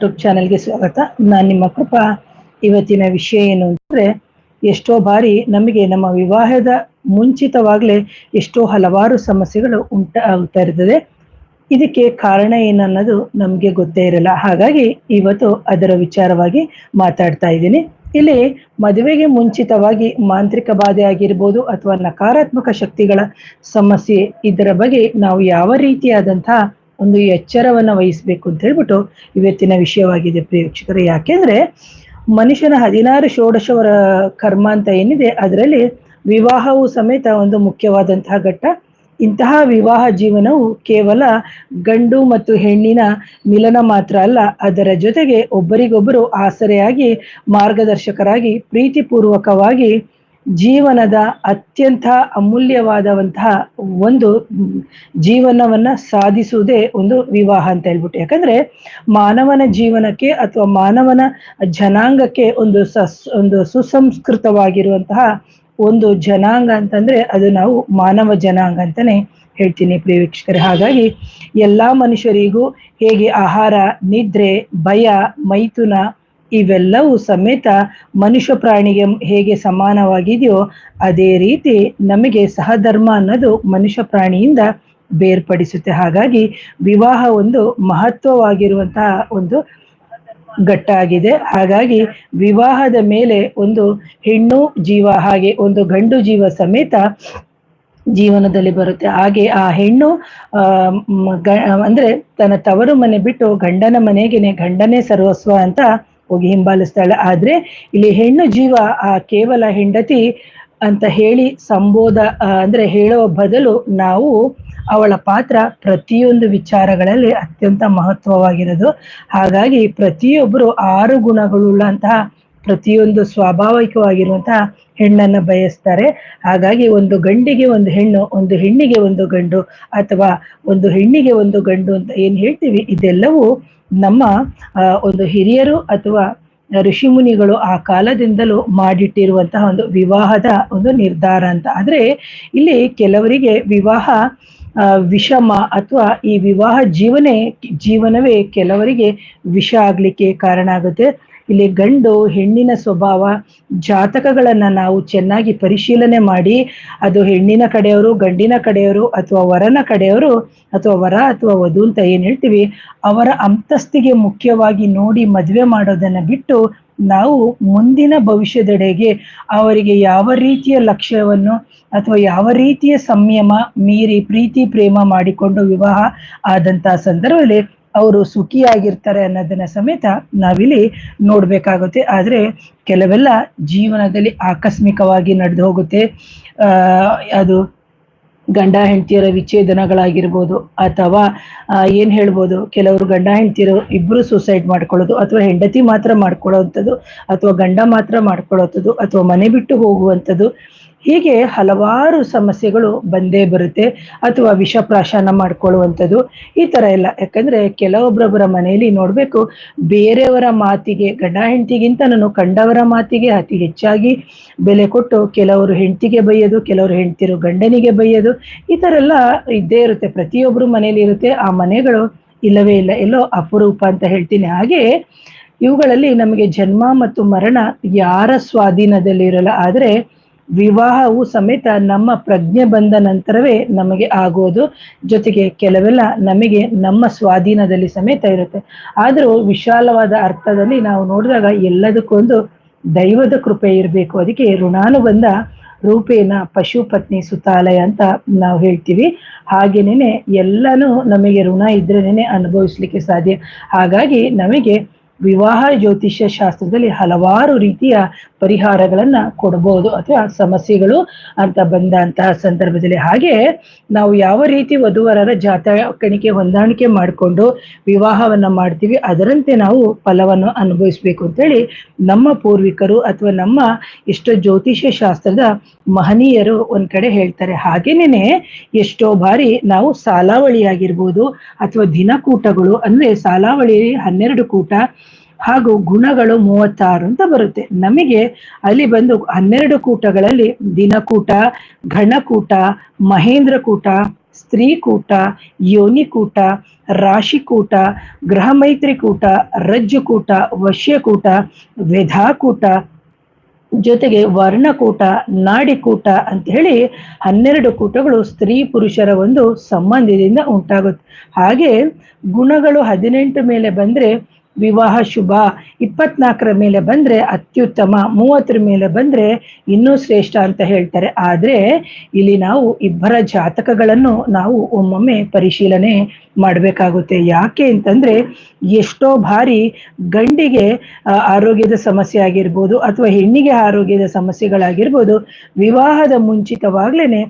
YouTube ಚಾನೆಲ್ಗೆ ಸ್ವಾಗತ. ನಾನು ನಿಮ್ಮ ಕೃಪಾ. ಇವತ್ತಿನ ವಿಷಯ ಏನು ಅಂತಂದ್ರೆ ಎಷ್ಟೋ ಬಾರಿ ನಮಗೆ ನಮ್ಮ ವಿವಾಹದ ಮುಂಚಿತವಾಗಲೇ ಎಷ್ಟೋ ಹಲವಾರು ಸಮಸ್ಯೆಗಳು ಉಂಟಾಗ್ತಾ ಇರ್ತದೆ. ಇದಕ್ಕೆ ಕಾರಣ ಏನನ್ನೋದು ನಮಗೆ ಗೊತ್ತೇ ಇರಲ್ಲ. ಹಾಗಾಗಿ ಇವತ್ತು ಅದರ ವಿಚಾರವಾಗಿ ಮಾತಾಡ್ತಾ ಇದ್ದೀನಿ. ಇಲ್ಲಿ ಮದುವೆಗೆ ಮುಂಚಿತವಾಗಿ ಮಾಂತ್ರಿಕ ಬಾಧೆ ಆಗಿರ್ಬೋದು ಅಥವಾ ನಕಾರಾತ್ಮಕ ಶಕ್ತಿಗಳ ಸಮಸ್ಯೆ ಇದರ ಬಗ್ಗೆ ನಾವು ಯಾವ ರೀತಿಯಾದಂತಹ ಒಂದು ಎಚ್ಚರವನ್ನು ವಹಿಸ್ಬೇಕು ಅಂತ ಹೇಳ್ಬಿಟ್ಟು ಇವತ್ತಿನ ವಿಷಯವಾಗಿದೆ ಪ್ರೇಕ್ಷಕರು. ಯಾಕೆಂದ್ರೆ ಮನುಷ್ಯನ ಹದಿನಾರು ಷೋಡಶವರ ಕರ್ಮ ಅಂತ ಏನಿದೆ, ಅದರಲ್ಲಿ ವಿವಾಹವು ಸಮೇತ ಒಂದು ಮುಖ್ಯವಾದಂತಹ ಘಟ್ಟ. ಇಂತಹ ವಿವಾಹ ಜೀವನವು ಕೇವಲ ಗಂಡು ಮತ್ತು ಹೆಣ್ಣಿನ ಮಿಲನ ಮಾತ್ರ ಅಲ್ಲ, ಅದರ ಜೊತೆಗೆ ಒಬ್ಬರಿಗೊಬ್ಬರು ಆಸರೆಯಾಗಿ ಮಾರ್ಗದರ್ಶಕರಾಗಿ, ಪ್ರೀತಿಪೂರ್ವಕವಾಗಿ ಜೀವನದ ಅತ್ಯಂತ ಅಮೂಲ್ಯವಾದವಂತಹ ಒಂದು ಜೀವನವನ್ನ ಸಾಧಿಸುವುದೇ ಒಂದು ವಿವಾಹ ಅಂತ ಹೇಳ್ಬಿಟ್ಟು. ಯಾಕಂದ್ರೆ ಮಾನವನ ಜೀವನಕ್ಕೆ ಅಥವಾ ಮಾನವನ ಜನಾಂಗಕ್ಕೆ ಒಂದು ಸಸ್, ಒಂದು ಸುಸಂಸ್ಕೃತವಾಗಿರುವಂತಹ ಒಂದು ಜನಾಂಗ ಅಂತಂದ್ರೆ ಅದು ನಾವು ಮಾನವ ಜನಾಂಗ ಅಂತಾನೆ ಹೇಳ್ತೀನಿ ಪ್ರಿಯ ಹಾಗಾಗಿ ಎಲ್ಲಾ ಮನುಷ್ಯರಿಗೂ ಹೇಗೆ ಆಹಾರ, ನಿದ್ರೆ, ಭಯ, ಮೈಥುನ ಇವೆಲ್ಲವೂ ಸಮೇತ ಮನುಷ್ಯ ಪ್ರಾಣಿಗೆ ಹೇಗೆ ಸಮಾನವಾಗಿದೆಯೋ ಅದೇ ರೀತಿ ನಮಗೆ ಸಹಧರ್ಮ ಅನ್ನೋದು ಮನುಷ್ಯ ಪ್ರಾಣಿಯಿಂದ ಬೇರ್ಪಡಿಸುತ್ತೆ. ಹಾಗಾಗಿ ವಿವಾಹ ಒಂದು ಮಹತ್ವವಾಗಿರುವಂತಹ ಒಂದು ಘಟ್ಟ ಆಗಿದೆ. ಹಾಗಾಗಿ ವಿವಾಹದ ಮೇಲೆ ಒಂದು ಹೆಣ್ಣು ಜೀವ ಹಾಗೆ ಒಂದು ಗಂಡು ಜೀವ ಸಮೇತ ಜೀವನದಲ್ಲಿ ಬರುತ್ತೆ. ಹಾಗೆ ಆ ಹೆಣ್ಣು ಅಂದ್ರೆ ತನ್ನ ತವರು ಮನೆ ಬಿಟ್ಟು ಗಂಡನ ಮನೆಗೆನೆ ಗಂಡನೇ ಸರ್ವಸ್ವ ಅಂತ ಹೋಗಿ ಹಿಂಬಾಲಿಸ್ತಾಳೆ ಆದ್ರೆ ಇಲ್ಲಿ ಹೆಣ್ಣು ಜೀವ, ಆ ಕೇವಲ ಹೆಂಡತಿ ಅಂತ ಹೇಳಿ ಸಂಬೋಧ ಅಂದ್ರೆ ಹೇಳುವ ಬದಲು ನಾವು ಅವಳ ಪಾತ್ರ ಪ್ರತಿಯೊಂದು ವಿಚಾರಗಳಲ್ಲಿ ಅತ್ಯಂತ ಮಹತ್ವವಾಗಿರೋದು. ಹಾಗಾಗಿ ಪ್ರತಿಯೊಬ್ಬರು ಆರು ಗುಣಗಳುಳ್ಳಂತಹ ಪ್ರತಿಯೊಂದು ಸ್ವಾಭಾವಿಕವಾಗಿರುವಂತಹ ಹೆಣ್ಣನ್ನ ಬಯಸ್ತಾರೆ. ಹಾಗಾಗಿ ಒಂದು ಗಂಡಿಗೆ ಒಂದು ಹೆಣ್ಣು, ಒಂದು ಹೆಣ್ಣಿಗೆ ಒಂದು ಗಂಡು ಅಥವಾ ಒಂದು ಹೆಣ್ಣಿಗೆ ಒಂದು ಗಂಡು ಅಂತ ಏನ್ ಹೇಳ್ತೀವಿ? ಇದೆಲ್ಲವೂ ನಮ್ಮ ಒಂದು ಹಿರಿಯರು ಅಥವಾ ಋಷಿಮುನಿಗಳು ಆ ಕಾಲದಿಂದಲೂ ಮಾಡಿಟ್ಟಿರುವಂತಹ ಒಂದು ವಿವಾಹದ ಒಂದು ನಿರ್ಧಾರ ಅಂತ. ಆದ್ರೆ ಇಲ್ಲಿ ಕೆಲವರಿಗೆ ವಿವಾಹ ವಿಷಮ ಅಥವಾ ಈ ವಿವಾಹ ಜೀವನೇ, ಜೀವನವೇ ಕೆಲವರಿಗೆ ವಿಷ ಆಗ್ಲಿಕ್ಕೆ ಕಾರಣ ಆಗುತ್ತೆ. ಇಲ್ಲಿ ಗಂಡು ಹೆಣ್ಣಿನ ಸ್ವಭಾವ ಜಾತಕಗಳನ್ನ ನಾವು ಚೆನ್ನಾಗಿ ಪರಿಶೀಲನೆ ಮಾಡಿ, ಅದು ಹೆಣ್ಣಿನ ಕಡೆಯವರು, ಗಂಡಿನ ಕಡೆಯವರು, ಅಥವಾ ವರನ ಕಡೆಯವರು, ಅಥವಾ ವರ ಅಥವಾ ವಧು ಅಂತ ಏನ್ ಹೇಳ್ತೀವಿ, ಅವರ ಅಂತಸ್ತಿಗೆ ಮುಖ್ಯವಾಗಿ ನೋಡಿ ಮದುವೆ ಮಾಡೋದನ್ನ ಬಿಟ್ಟು ನಾವು ಮುಂದಿನ ಭವಿಷ್ಯದೆಡೆಗೆ ಅವರಿಗೆ ಯಾವ ರೀತಿಯ ಲಕ್ಷ್ಯವನ್ನು ಅಥವಾ ಯಾವ ರೀತಿಯ ಸಂಯಮ ಮೀರಿ ಪ್ರೀತಿ, ಪ್ರೇಮ ಮಾಡಿಕೊಂಡು ವಿವಾಹ ಆದಂತಹ ಸಂದರ್ಭದಲ್ಲಿ ಅವರು ಸುಖಿಯಾಗಿರ್ತಾರೆ ಅನ್ನೋದನ್ನ ಸಮೇತ ನಾವಿಲ್ಲಿ ನೋಡ್ಬೇಕಾಗುತ್ತೆ. ಆದ್ರೆ ಕೆಲವೆಲ್ಲ ಜೀವನದಲ್ಲಿ ಆಕಸ್ಮಿಕವಾಗಿ ನಡೆದು ಹೋಗುತ್ತೆ. ಅದು ಗಂಡ ಹೆಂಡತಿಯರ ವಿಚ್ಛೇದನಗಳಾಗಿರ್ಬೋದು ಅಥವಾ ಏನ್ ಹೇಳ್ಬೋದು, ಕೆಲವರು ಗಂಡ ಹೆಂಡತಿಯರು ಇಬ್ರು ಸೂಸೈಡ್ ಮಾಡ್ಕೊಳ್ಳೋದು ಅಥವಾ ಹೆಂಡತಿ ಮಾತ್ರ ಮಾಡ್ಕೊಳ್ಳೋವಂಥದ್ದು ಅಥವಾ ಗಂಡ ಮಾತ್ರ ಮಾಡ್ಕೊಳ್ಳೋಂಥದ್ದು ಅಥವಾ ಮನೆ ಬಿಟ್ಟು ಹೋಗುವಂಥದ್ದು. ಹೀಗೆ ಹಲವಾರು ಸಮಸ್ಯೆಗಳು ಬಂದೇ ಬರುತ್ತೆ ಅಥವಾ ವಿಷ ಪ್ರಾಶನ ಮಾಡ್ಕೊಳ್ಳುವಂಥದ್ದು ಈ ಥರ ಎಲ್ಲ. ಯಾಕಂದ್ರೆ ಕೆಲವೊಬ್ಬರೊಬ್ಬರ ಮನೆಯಲ್ಲಿ ನೋಡಬೇಕು, ಬೇರೆಯವರ ಮಾತಿಗೆ, ಗಂಡ ಹೆಂಡತಿಗಿಂತ ನಾನು ಕಂಡವರ ಮಾತಿಗೆ ಅತಿ ಹೆಚ್ಚಾಗಿ ಬೆಲೆ ಕೊಟ್ಟು ಕೆಲವರು ಹೆಂಡತಿಗೆ ಬೈಯೋದು, ಕೆಲವರು ಹೆಂಡತಿರು ಗಂಡನಿಗೆ ಬೈಯೋದು, ಈ ಥರ ಎಲ್ಲ ಇದ್ದೇ ಇರುತ್ತೆ. ಪ್ರತಿಯೊಬ್ಬರು ಮನೆಯಲ್ಲಿ ಇರುತ್ತೆ. ಆ ಮನೆಗಳು ಇಲ್ಲವೇ ಇಲ್ಲ. ಎಲ್ಲೋ ಅಪರೂಪ ಅಂತ ಹೇಳ್ತೀನಿ. ಹಾಗೆ ಇವುಗಳಲ್ಲಿ ನಮಗೆ ಜನ್ಮ ಮತ್ತು ಮರಣ ಯಾರ ಸ್ವಾಧೀನದಲ್ಲಿ ಇರಲ್ಲ ಆದ್ರೆ ವಿವಾಹವು ಸಮೇತ ನಮ್ಮ ಪ್ರಜ್ಞೆ ಬಂದ ನಂತರವೇ ನಮಗೆ ಆಗೋದು. ಜೊತೆಗೆ ಕೆಲವೆಲ್ಲ ನಮಗೆ ನಮ್ಮ ಸ್ವಾಧೀನದಲ್ಲಿ ಸಮೇತ ಇರುತ್ತೆ. ಆದರೂ ವಿಶಾಲವಾದ ಅರ್ಥದಲ್ಲಿ ನಾವು ನೋಡಿದಾಗ ಎಲ್ಲದಕ್ಕೊಂದು ದೈವದ ಕೃಪೆ ಇರಬೇಕು. ಅದಕ್ಕೆ ಋಣಾನುಬಂಧ, ರೂಪೇನ ಪಶು ಪತ್ನಿ ಸುತಾಲಯ ಅಂತ ನಾವು ಹೇಳ್ತೀವಿ. ಹಾಗೇನೇನೆ ಎಲ್ಲನೂ ನಮಗೆ ಋಣ ಇದ್ರೇನೆ ಅನುಭವಿಸ್ಲಿಕ್ಕೆ ಸಾಧ್ಯ. ಹಾಗಾಗಿ ನಮಗೆ ವಿವಾಹ ಜ್ಯೋತಿಷ್ಯ ಶಾಸ್ತ್ರದಲ್ಲಿ ಹಲವಾರು ರೀತಿಯ ಪರಿಹಾರಗಳನ್ನ ಕೊಡಬಹುದು ಅಥವಾ ಸಮಸ್ಯೆಗಳು ಅಂತ ಬಂದಂತಹ ಸಂದರ್ಭದಲ್ಲಿ. ಹಾಗೆ ನಾವು ಯಾವ ರೀತಿ ವಧುವರರ ಜಾತಕಣಿಕೆ ಹೊಂದಾಣಿಕೆ ಮಾಡಿಕೊಂಡು ವಿವಾಹವನ್ನ ಮಾಡ್ತೀವಿ, ಅದರಂತೆ ನಾವು ಫಲವನ್ನು ಅನುಭವಿಸ್ಬೇಕು ಅಂತೇಳಿ ನಮ್ಮ ಪೂರ್ವಿಕರು ಅಥವಾ ನಮ್ಮ ಎಷ್ಟೋ ಜ್ಯೋತಿಷ್ಯ ಶಾಸ್ತ್ರದ ಮಹನೀಯರು ಒಂದ್ ಕಡೆ ಹೇಳ್ತಾರೆ. ಹಾಗೇನೇನೆ ಎಷ್ಟೋ ಬಾರಿ ನಾವು ಸಾಲಾವಳಿ ಆಗಿರ್ಬೋದು ಅಥವಾ ದಿನಕೂಟಗಳು, ಅಂದ್ರೆ ಸಾಲಾವಳಿ ಹನ್ನೆರಡು ಕೂಟ ಹಾಗೂ ಗುಣಗಳು ಮೂವತ್ತಾರು ಅಂತ ಬರುತ್ತೆ. ನಮಗೆ ಅಲ್ಲಿ ಬಂದು ಹನ್ನೆರಡು ಕೂಟಗಳಲ್ಲಿ ದಿನಕೂಟ ಘಣಕೂಟ ಮಹೇಂದ್ರ ಕೂಟ ಸ್ತ್ರೀಕೂಟ ಯೋನಿಕೂಟ ರಾಶಿಕೂಟ ಗೃಹ ಮೈತ್ರಿಕೂಟ ರಜ್ಜುಕೂಟ ವಶ್ಯಕೂಟ ವೆಧಾಕೂಟ ಜೊತೆಗೆ ವರ್ಣಕೂಟ ನಾಡಿಕೂಟ ಅಂತ ಹೇಳಿ ಹನ್ನೆರಡು ಕೂಟಗಳು ಸ್ತ್ರೀ ಪುರುಷರ ಒಂದು ಸಂಬಂಧದಿಂದ ಉಂಟಾಗುತ್ತೆ. ಹಾಗೆ ಗುಣಗಳು ಹದಿನೆಂಟು ಮೇಲೆ ಬಂದ್ರೆ ವಿವಾಹ ಶುಭ ಇಪ್ಪತ್ನಾಲ್ಕರ ಮೇಲೆ ಬಂದ್ರೆ ಅತ್ಯುತ್ತಮ, ಮೂವತ್ತರ ಮೇಲೆ ಬಂದ್ರೆ ಇನ್ನೂ ಶ್ರೇಷ್ಠ ಅಂತ ಹೇಳ್ತಾರೆ. ಆದ್ರೆ ಇಲ್ಲಿ ನಾವು ಇಬ್ಬರ ಜಾತಕಗಳನ್ನು ನಾವು ಒಮ್ಮೊಮ್ಮೆ ಪರಿಶೀಲನೆ ಮಾಡಬೇಕಾಗುತ್ತೆ. ಯಾಕೆ ಅಂತಂದ್ರೆ ಎಷ್ಟೋ ಬಾರಿ ಗಂಡಿಗೆ ಆರೋಗ್ಯದ ಸಮಸ್ಯೆ ಆಗಿರ್ಬೋದು ಅಥವಾ ಹೆಣ್ಣಿಗೆ ಆರೋಗ್ಯದ ಸಮಸ್ಯೆಗಳಾಗಿರ್ಬೋದು, ವಿವಾಹದ ಮುಂಚಿತವಾಗ್ಲೇನೆ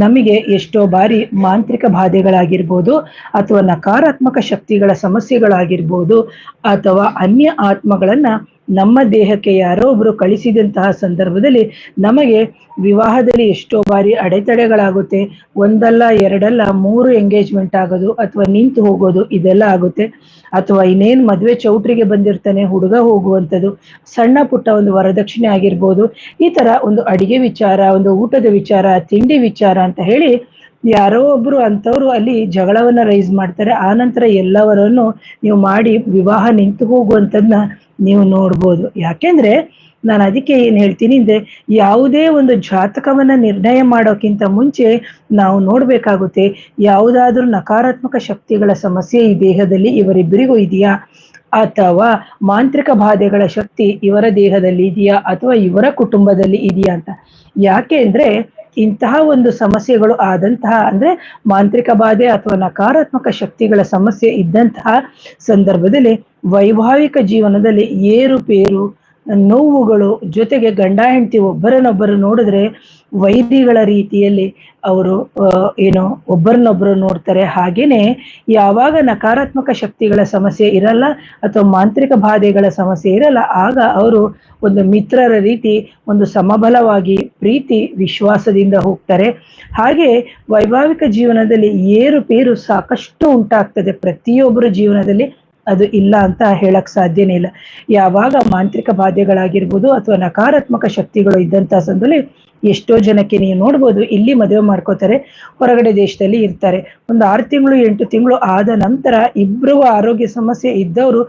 ನಮಗೆ ಎಷ್ಟೋ ಬಾರಿ ಮಾಂತ್ರಿಕ ಬಾಧೆಗಳಾಗಿರ್ಬೋದು ಅಥವಾ ನಕಾರಾತ್ಮಕ ಶಕ್ತಿಗಳ ಸಮಸ್ಯೆಗಳಾಗಿರ್ಬೋದು ಅಥವಾ ಅನ್ಯ ಆತ್ಮಗಳನ್ನ ನಮ್ಮ ದೇಹಕ್ಕೆ ಯಾರೋ ಒಬ್ರು ಕಳಿಸಿದಂತಹ ಸಂದರ್ಭದಲ್ಲಿ ನಮಗೆ ವಿವಾಹದಲ್ಲಿ ಎಷ್ಟೋ ಬಾರಿ ಅಡೆತಡೆಗಳಾಗುತ್ತೆ. ಒಂದಲ್ಲ, ಎರಡಲ್ಲ, ಮೂರು ಎಂಗೇಜ್ಮೆಂಟ್ ಆಗೋದು ಅಥವಾ ನಿಂತು ಹೋಗೋದು ಇದೆಲ್ಲ ಆಗುತ್ತೆ. ಅಥವಾ ಇನ್ನೇನ್ ಮದುವೆ ಚೌಟ್ರಿಗೆ ಬಂದಿರ್ತಾನೆ, ಹುಡುಗ ಹೋಗುವಂಥದ್ದು, ಸಣ್ಣ ಪುಟ್ಟ ಒಂದು ವರದಕ್ಷಿಣೆ ಆಗಿರ್ಬೋದು, ಈ ತರ ಒಂದು ಅಡಿಗೆ ವಿಚಾರ, ಒಂದು ಊಟದ ವಿಚಾರ, ತಿಂಡಿ ವಿಚಾರ ಅಂತ ಹೇಳಿ ಯಾರೋ ಒಬ್ರು ಅಂತವ್ರು ಅಲ್ಲಿ ಜಗಳವನ್ನ ರೈಸ್ ಮಾಡ್ತಾರೆ. ಆ ನಂತರ ಎಲ್ಲವರನ್ನು ನೀವು ಮಾಡಿ ವಿವಾಹ ನಿಂತು ಹೋಗುವಂಥದ್ನ ನೀವು ನೋಡ್ಬೋದು. ಯಾಕೆಂದ್ರೆ ನಾನು ಅದಕ್ಕೆ ಏನ್ ಹೇಳ್ತೀನಿ ಅಂದ್ರೆ ಯಾವುದೇ ಒಂದು ಜಾತಕವನ್ನ ನಿರ್ಣಯ ಮಾಡೋಕ್ಕಿಂತ ಮುಂಚೆ ನಾವು ನೋಡ್ಬೇಕಾಗುತ್ತೆ ಯಾವುದಾದ್ರೂ ನಕಾರಾತ್ಮಕ ಶಕ್ತಿಗಳ ಸಮಸ್ಯೆ ಈ ದೇಹದಲ್ಲಿ ಇವರಿಬ್ಬರಿಗೂ ಇದೆಯಾ? ಅಥವಾ ಮಾಂತ್ರಿಕ ಬಾಧೆಗಳ ಶಕ್ತಿ ಇವರ ದೇಹದಲ್ಲಿ ಇದೆಯಾ? ಅಥವಾ ಇವರ ಕುಟುಂಬದಲ್ಲಿ ಇದೆಯಾ ಅಂತ? ಯಾಕೆ ಅಂದ್ರೆ ಇಂತಹ ಒಂದು ಸಮಸ್ಯೆಗಳು ಆದಂತಹ ಅಂದ್ರೆ ಮಾಂತ್ರಿಕ ಬಾಧೆ ಅಥವಾ ನಕಾರಾತ್ಮಕ ಶಕ್ತಿಗಳ ಸಮಸ್ಯೆ ಇದ್ದಂತಹ ಸಂದರ್ಭದಲ್ಲಿ ವೈವಾಹಿಕ ಜೀವನದಲ್ಲಿ ಏರುಪೇರು ನೋವುಗಳು ಜೊತೆಗೆ ಗಂಡ ಹೆಂಡತಿ ಒಬ್ಬರನ್ನೊಬ್ಬರು ನೋಡಿದ್ರೆ ವೈದ್ಯಗಳ ರೀತಿಯಲ್ಲಿ ಅವರು ಏನು ಒಬ್ಬರನ್ನೊಬ್ಬರು ನೋಡ್ತಾರೆ. ಹಾಗೇನೆ ಯಾವಾಗ ನಕಾರಾತ್ಮಕ ಶಕ್ತಿಗಳ ಸಮಸ್ಯೆ ಇರಲ್ಲ ಅಥವಾ ಮಾಂತ್ರಿಕ ಬಾಧೆಗಳ ಸಮಸ್ಯೆ ಇರಲ್ಲ, ಆಗ ಅವರು ಒಂದು ಮಿತ್ರರ ರೀತಿ, ಒಂದು ಸಮಬಲವಾಗಿ, ಪ್ರೀತಿ, ವಿಶ್ವಾಸದಿಂದ ಹೋಗ್ತಾರೆ. ಹಾಗೆ ವೈಭಾವಿಕ ಜೀವನದಲ್ಲಿ ಏರುಪೇರು ಸಾಕಷ್ಟು ಉಂಟಾಗ್ತದೆ. ಪ್ರತಿಯೊಬ್ಬರ ಜೀವನದಲ್ಲಿ ಅದು ಇಲ್ಲ ಅಂತ ಹೇಳಕ್ ಸಾಧ್ಯನೇ ಇಲ್ಲ. ಯಾವಾಗ ಮಾಂತ್ರಿಕ ಬಾಧೆಗಳಾಗಿರ್ಬೋದು ಅಥವಾ ನಕಾರಾತ್ಮಕ ಶಕ್ತಿಗಳು ಇದ್ದಂತ ಸಂದರ್ಭದಲ್ಲಿ ಎಷ್ಟೋ ಜನಕ್ಕೆ ನೀವು ನೋಡ್ಬೋದು, ಇಲ್ಲಿ ಮದುವೆ ಮಾಡ್ಕೋತಾರೆ, ಹೊರಗಡೆ ದೇಶದಲ್ಲಿ ಇರ್ತಾರೆ. ಒಂದು ಆರು ತಿಂಗಳು, ಎಂಟು ತಿಂಗಳು ಆದ ನಂತರ ಇಬ್ಬರು ಆರೋಗ್ಯ ಸಮಸ್ಯೆ ಇದ್ದವರು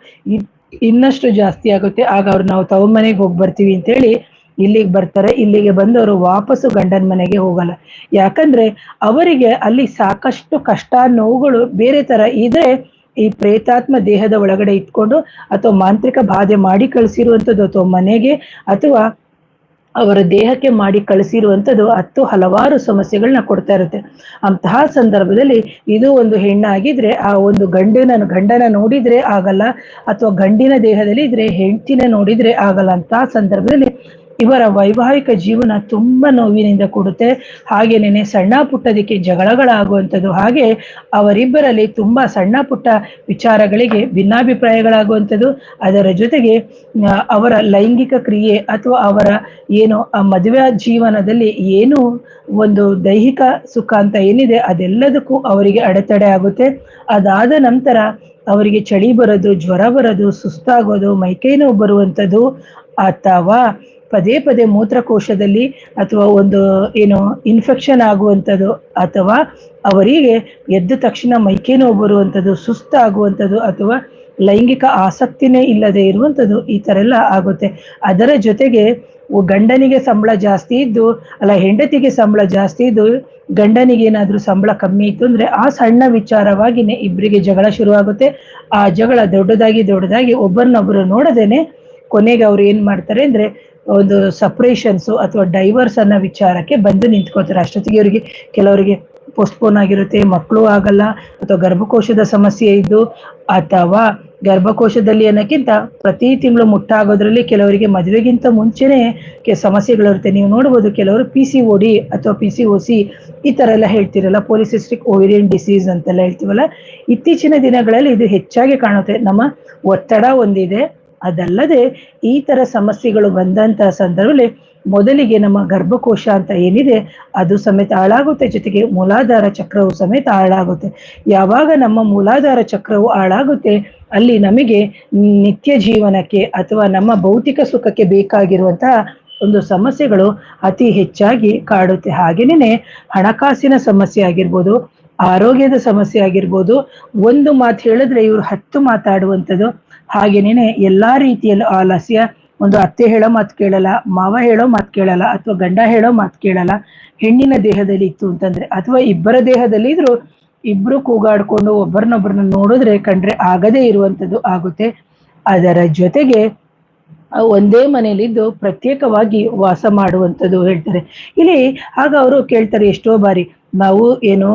ಇನ್ನಷ್ಟು ಜಾಸ್ತಿ ಆಗುತ್ತೆ. ಆಗ ಅವ್ರು ನಾವು ತವ ಮನೆಗೆ ಹೋಗಿ ಬರ್ತೀವಿ ಅಂತೇಳಿ ಇಲ್ಲಿಗೆ ಬರ್ತಾರೆ. ಇಲ್ಲಿಗೆ ಬಂದವರು ವಾಪಸ್ಸು ಗಂಡನ ಮನೆಗೆ ಹೋಗಲ್ಲ. ಯಾಕಂದ್ರೆ ಅವರಿಗೆ ಅಲ್ಲಿ ಸಾಕಷ್ಟು ಕಷ್ಟ ನೋವುಗಳು ಬೇರೆ ತರ ಇದ್ರೆ ಈ ಪ್ರೇತಾತ್ಮ ದೇಹದ ಒಳಗಡೆ ಇಟ್ಕೊಂಡು ಅಥವಾ ಮಾಂತ್ರಿಕ ಬಾಧೆ ಮಾಡಿ ಕಳಿಸಿರುವಂಥದ್ದು ಅಥವಾ ಮನೆಗೆ ಅಥವಾ ಅವರ ದೇಹಕ್ಕೆ ಮಾಡಿ ಕಳಿಸಿರುವಂಥದ್ದು ಹತ್ತು ಹಲವಾರು ಸಮಸ್ಯೆಗಳನ್ನ ಕೊಡ್ತಾ ಇರುತ್ತೆ. ಅಂತಹ ಸಂದರ್ಭದಲ್ಲಿ ಇದು ಒಂದು ಹೆಣ್ಣಾಗಿದ್ರೆ, ಆ ಒಂದು ಗಂಡಿನ ಗಂಡನ ನೋಡಿದ್ರೆ ಆಗಲ್ಲ ಅಥವಾ ಗಂಡಿನ ದೇಹದಲ್ಲಿ ಇದ್ರೆ ಹೆಂಡತಿನ ನೋಡಿದ್ರೆ ಆಗಲ್ಲ ಅಂತಹ ಸಂದರ್ಭದಲ್ಲಿ ಇವರ ವೈವಾಹಿಕ ಜೀವನ ತುಂಬಾ ನೋವಿನಿಂದ ಕೂಡುತ್ತೆ. ಹಾಗೇನೇನೆ ಸಣ್ಣ ಪುಟ್ಟದಕ್ಕೆ ಜಗಳಗಳಾಗುವಂಥದ್ದು, ಹಾಗೆ ಅವರಿಬ್ಬರಲ್ಲಿ ತುಂಬಾ ಸಣ್ಣ ಪುಟ್ಟ ವಿಚಾರಗಳಿಗೆ ಭಿನ್ನಾಭಿಪ್ರಾಯಗಳಾಗುವಂಥದ್ದು. ಅದರ ಜೊತೆಗೆ ಅವರ ಲೈಂಗಿಕ ಕ್ರಿಯೆ ಅಥವಾ ಅವರ ಏನು, ಆ, ಮದುವೆ ಜೀವನದಲ್ಲಿ ಏನು ಒಂದು ದೈಹಿಕ ಸುಖ ಅಂತ ಏನಿದೆ, ಅದೆಲ್ಲದಕ್ಕೂ ಅವರಿಗೆ ಅಡೆತಡೆ ಆಗುತ್ತೆ. ಅದಾದ ನಂತರ ಅವರಿಗೆ ಚಳಿ ಬರೋದು, ಜ್ವರ ಬರೋದು, ಸುಸ್ತಾಗೋದು, ಮೈಕೈ ನೋವು ಬರುವಂಥದ್ದು ಅಥವಾ ಪದೇ ಪದೇ ಮೂತ್ರಕೋಶದಲ್ಲಿ ಅಥವಾ ಒಂದು, ಏನು ಇನ್ಫೆಕ್ಷನ್ ಆಗುವಂಥದ್ದು ಅಥವಾ ಅವರಿಗೆ ಎದ್ದ ತಕ್ಷಣ ಮೈಕೇನೋ ಬರುವಂಥದ್ದು, ಸುಸ್ತಾಗುವಂಥದ್ದು ಅಥವಾ ಲೈಂಗಿಕ ಆಸಕ್ತಿನೇ ಇಲ್ಲದೆ ಇರುವಂಥದ್ದು ಈ ಥರ ಎಲ್ಲ ಆಗುತ್ತೆ. ಅದರ ಜೊತೆಗೆ ಗಂಡನಿಗೆ ಸಂಬಳ ಜಾಸ್ತಿ ಇದ್ದು, ಅಲ್ಲ ಹೆಂಡತಿಗೆ ಸಂಬಳ ಜಾಸ್ತಿ ಇದ್ದು ಗಂಡನಿಗೆ ಏನಾದರೂ ಸಂಬಳ ಕಮ್ಮಿ ಇತ್ತು ಅಂದರೆ ಆ ಸಣ್ಣ ವಿಚಾರವಾಗಿನೇ ಇಬ್ಬರಿಗೆ ಜಗಳ ಶುರುವಾಗುತ್ತೆ. ಆ ಜಗಳ ದೊಡ್ಡದಾಗಿ ದೊಡ್ಡದಾಗಿ ಒಬ್ಬರನ್ನೊಬ್ಬರು ನೋಡದೇನೆ ಕೊನೆಗೆ ಅವ್ರು ಏನು ಮಾಡ್ತಾರೆ ಅಂದ್ರೆ ಒಂದು ಸಪ್ರೇಷನ್ಸು ಅಥವಾ ಡೈವರ್ಸ್ ಅನ್ನೋ ವಿಚಾರಕ್ಕೆ ಬಂದು ನಿಂತ್ಕೋತಾರೆ ಅಷ್ಟೊತ್ತಿಗೆ ಅವರಿಗೆ ಕೆಲವರಿಗೆ ಪೋಸ್ಟ್ಪೋನ್ ಆಗಿರುತ್ತೆ ಮಕ್ಕಳು ಆಗಲ್ಲ, ಅಥವಾ ಗರ್ಭಕೋಶದ ಸಮಸ್ಯೆ ಇದ್ದು, ಅಥವಾ ಗರ್ಭಕೋಶದಲ್ಲಿ ಅನ್ನೋಕ್ಕಿಂತ ಪ್ರತಿ ತಿಂಗಳು ಮುಟ್ಟಾಗೋದ್ರಲ್ಲಿ ಕೆಲವರಿಗೆ ಮದುವೆಗಿಂತ ಮುಂಚೆನೆ ಕೆ, ಸಮಸ್ಯೆಗಳಿರುತ್ತೆ. ನೀವು ನೋಡ್ಬೋದು ಕೆಲವರು ಪಿ ಸಿ ಓ ಡಿ ಅಥವಾ ಪಿ ಸಿ ಓ ಸಿ ಈ ಥರ ಎಲ್ಲ ಹೇಳ್ತಿರಲ್ಲ ಪೋಲಿಸಿಸ್ಟಿಕ್ ಓವೇರಿಯನ್ ಡಿಸೀಸ್ ಅಂತೆಲ್ಲ ಹೇಳ್ತೀವಲ್ಲ, ಇತ್ತೀಚಿನ ದಿನಗಳಲ್ಲಿ ಇದು ಹೆಚ್ಚಾಗಿ ಕಾಣುತ್ತೆ. ನಮ್ಮ ಒತ್ತಡ ಒಂದಿದೆ. ಅದಲ್ಲದೆ ಈ ತರ ಸಮಸ್ಯೆಗಳು ಬಂದಂತಹ ಸಂದರ್ಭದಲ್ಲಿ ಮೊದಲಿಗೆ ನಮ್ಮ ಗರ್ಭಕೋಶ ಅಂತ ಏನಿದೆ, ಅದು ಸಮೇತ ಹಾಳಾಗುತ್ತೆ. ಜೊತೆಗೆ ಮೂಲಾಧಾರ ಚಕ್ರವು ಸಮೇತ ಹಾಳಾಗುತ್ತೆ. ಯಾವಾಗ ನಮ್ಮ ಮೂಲಾಧಾರ ಚಕ್ರವು ಹಾಳಾಗುತ್ತೆ, ಅಲ್ಲಿ ನಮಗೆ ನಿತ್ಯ ಜೀವನಕ್ಕೆ ಅಥವಾ ನಮ್ಮ ಭೌತಿಕ ಸುಖಕ್ಕೆ ಬೇಕಾಗಿರುವಂತಹ ಒಂದು ಸಮಸ್ಯೆಗಳು ಅತಿ ಹೆಚ್ಚಾಗಿ ಕಾಡುತ್ತೆ. ಹಾಗೇನೆ ಹಣಕಾಸಿನ ಸಮಸ್ಯೆ ಆಗಿರ್ಬೋದು, ಆರೋಗ್ಯದ ಸಮಸ್ಯೆ ಆಗಿರ್ಬೋದು, ಒಂದು ಮಾತು ಹೇಳಿದ್ರೆ ಇವರು ಹತ್ತು ಮಾತಾಡುವಂಥದ್ದು ಹಾಗೇನೇನೆ ಎಲ್ಲಾ ರೀತಿಯಲ್ಲೂ ಆಲಸ್ಯ ಒಂದು ಅತ್ತೆ ಹೇಳೋ ಮಾತು ಕೇಳಲ್ಲ, ಮಾವ ಹೇಳೋ ಮಾತು ಕೇಳಲ್ಲ, ಅಥವಾ ಗಂಡ ಹೇಳೋ ಮಾತು ಕೇಳಲ್ಲ, ಹೆಣ್ಣಿನ ದೇಹದಲ್ಲಿ ಇತ್ತು ಅಂತಂದ್ರೆ, ಅಥವಾ ಇಬ್ಬರ ದೇಹದಲ್ಲಿ ಇದ್ರು ಇಬ್ರು ಕೂಗಾಡ್ಕೊಂಡು ಒಬ್ಬರನ್ನೊಬ್ಬರನ್ನ ನೋಡಿದ್ರೆ ಕಂಡ್ರೆ ಆಗದೇ ಇರುವಂತದ್ದು ಆಗುತ್ತೆ. ಅದರ ಜೊತೆಗೆ ಒಂದೇ ಮನೆಯಲ್ಲಿದ್ದು ಪ್ರತ್ಯೇಕವಾಗಿ ವಾಸ ಮಾಡುವಂಥದ್ದು ಹೇಳ್ತಾರೆ. ಇಲ್ಲಿ ಆಗ ಅವರು ಕೇಳ್ತಾರೆ ಎಷ್ಟೋ ಬಾರಿ, ನಾವು ಏನು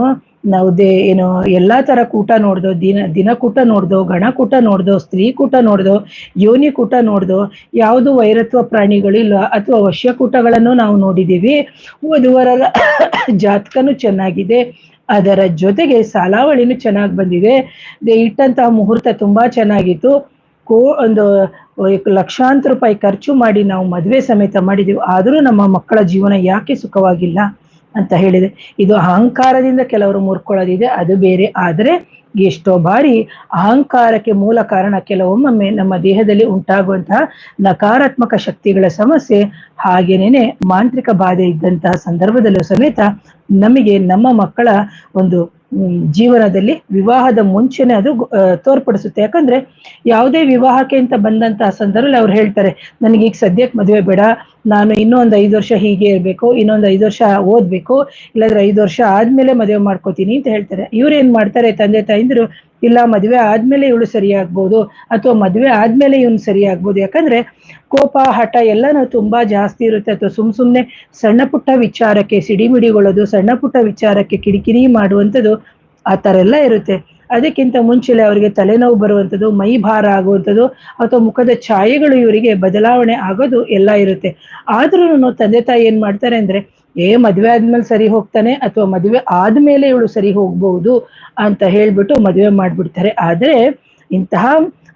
ನಾವು ದೇ, ಏನು, ಎಲ್ಲಾ ತರ ಕೂಟ ನೋಡ್ದೋ, ದಿನ ದಿನಕೂಟ ನೋಡ್ದೋ ಗಣಕೂಟ ನೋಡ್ದೋ, ಸ್ತ್ರೀ ಕೂಟ ನೋಡ್ದೋ, ಯೋನಿ ಕೂಟ ನೋಡ್ದೋ, ಯಾವುದು ವೈರತ್ವ ಪ್ರಾಣಿಗಳಿಲ್ಲ ಅಥವಾ ವಶ್ಯಕೂಟಗಳನ್ನು ನಾವು ನೋಡಿದ್ದೀವಿ. ವಧುವರರ ಜಾತಕನು ಚೆನ್ನಾಗಿದೆ. ಅದರ ಜೊತೆಗೆ ಸಾಲಾವಳಿನೂ ಚೆನ್ನಾಗಿ ಬಂದಿದೆ. ದೇ, ಇಟ್ಟಂತಹ ಮುಹೂರ್ತ ತುಂಬಾ ಚೆನ್ನಾಗಿತ್ತು. ಕೋ, ಒಂದು ಲಕ್ಷಾಂತರ ರೂಪಾಯಿ ಖರ್ಚು ಮಾಡಿ ನಾವು ಮದುವೆ ಸಮೇತ ಮಾಡಿದೀವಿ. ಆದರೂ ನಮ್ಮ ಮಕ್ಕಳ ಜೀವನ ಯಾಕೆ ಸುಖವಾಗಿಲ್ಲ? ಅಂತ ಹೇಳಿದೆ. ಇದು ಅಹಂಕಾರದಿಂದ ಕೆಲವರು ಮುರ್ಕೊಳ್ಳೋದಿದೆ, ಅದು ಬೇರೆ. ಆದರೆ ಎಷ್ಟೋ ಬಾರಿ ಅಹಂಕಾರಕ್ಕೆ ಮೂಲ ಕಾರಣ ಕೆಲವೊಮ್ಮೊಮ್ಮೆ ನಮ್ಮ ದೇಹದಲ್ಲಿ ಉಂಟಾಗುವಂತಹ ನಕಾರಾತ್ಮಕ ಶಕ್ತಿಗಳ ಸಮಸ್ಯೆ, ಹಾಗೇನೇನೆ ಮಾಂತ್ರಿಕ ಬಾಧೆ ಇದ್ದಂತಹ ಸಂದರ್ಭದಲ್ಲೂ ಸಮೇತ ನಮಗೆ ನಮ್ಮ ಮಕ್ಕಳ ಒಂದು ಜೀವನದಲ್ಲಿ ವಿವಾಹದ ಮುಂಚೆನೆ ಅದು ತೋರ್ಪಡಿಸುತ್ತೆ. ಯಾಕಂದ್ರೆ ಯಾವುದೇ ವಿವಾಹಕ್ಕೆ ಅಂತ ಬಂದಂತಹ ಸಂದರ್ಭದಲ್ಲಿ ಅವ್ರು ಹೇಳ್ತಾರೆ ನನಗೆ ಈಗ ಸದ್ಯಕ್ಕೆ ಮದುವೆ ಬೇಡ ನಾನು ಇನ್ನೊಂದು ಐದು ವರ್ಷ ಹೀಗೆ ಇರಬೇಕು, ಇನ್ನೊಂದು ಐದು ವರ್ಷ ಓದ್ಬೇಕು, ಇಲ್ಲಾಂದ್ರೆ ಐದು ವರ್ಷ ಆದ್ಮೇಲೆ ಮದುವೆ ಮಾಡ್ಕೋತೀನಿ ಅಂತ ಹೇಳ್ತಾರೆ. ಇವ್ರು ಏನ್ ಮಾಡ್ತಾರೆ ತಂದೆ ತಾಯಿಂದ್ರು, ಇಲ್ಲ ಮದುವೆ ಆದ್ಮೇಲೆ ಇವಳು ಸರಿಯಾಗ್ಬೋದು ಅಥವಾ ಮದುವೆ ಆದ್ಮೇಲೆ ಇವನು ಸರಿಯಾಗ್ಬೋದು ಯಾಕಂದ್ರೆ ಕೋಪ, ಹಠ ಎಲ್ಲಾನು ತುಂಬಾ ಜಾಸ್ತಿ ಇರುತ್ತೆ. ಅಥವಾ ಸುಮ್ ಸುಮ್ನೆ ಸಣ್ಣ ಪುಟ್ಟ ವಿಚಾರಕ್ಕೆ ಸಿಡಿಮಿಡಿಗೊಳ್ಳೋದು, ಸಣ್ಣ ಪುಟ್ಟ ವಿಚಾರಕ್ಕೆ ಕಿಡಿಕಿರಿ ಮಾಡುವಂಥದ್ದು ಆ ಥರ ಎಲ್ಲ ಇರುತ್ತೆ. ಅದಕ್ಕಿಂತ ಮುಂಚೆಲೆ ಅವರಿಗೆ ತಲೆನೋವು ಬರುವಂಥದ್ದು, ಮೈ ಭಾರ ಆಗುವಂಥದ್ದು ಅಥವಾ ಮುಖದ ಛಾಯೆಗಳು ಇವರಿಗೆ ಬದಲಾವಣೆ ಆಗೋದು ಎಲ್ಲ ಇರುತ್ತೆ. ಆದ್ರೂ ತಂದೆ ತಾಯಿ ಏನ್ ಮಾಡ್ತಾರೆ ಅಂದ್ರೆ, ಏ, ಮದುವೆ ಆದ್ಮೇಲೆ ಸರಿ ಹೋಗ್ತಾನೆ ಅಥವಾ ಮದುವೆ ಆದ್ಮೇಲೆ ಇವಳು ಸರಿ ಹೋಗ್ಬಹುದು ಅಂತ ಹೇಳ್ಬಿಟ್ಟು ಮದುವೆ ಮಾಡ್ಬಿಡ್ತಾರೆ. ಆದ್ರೆ ಇಂತಹ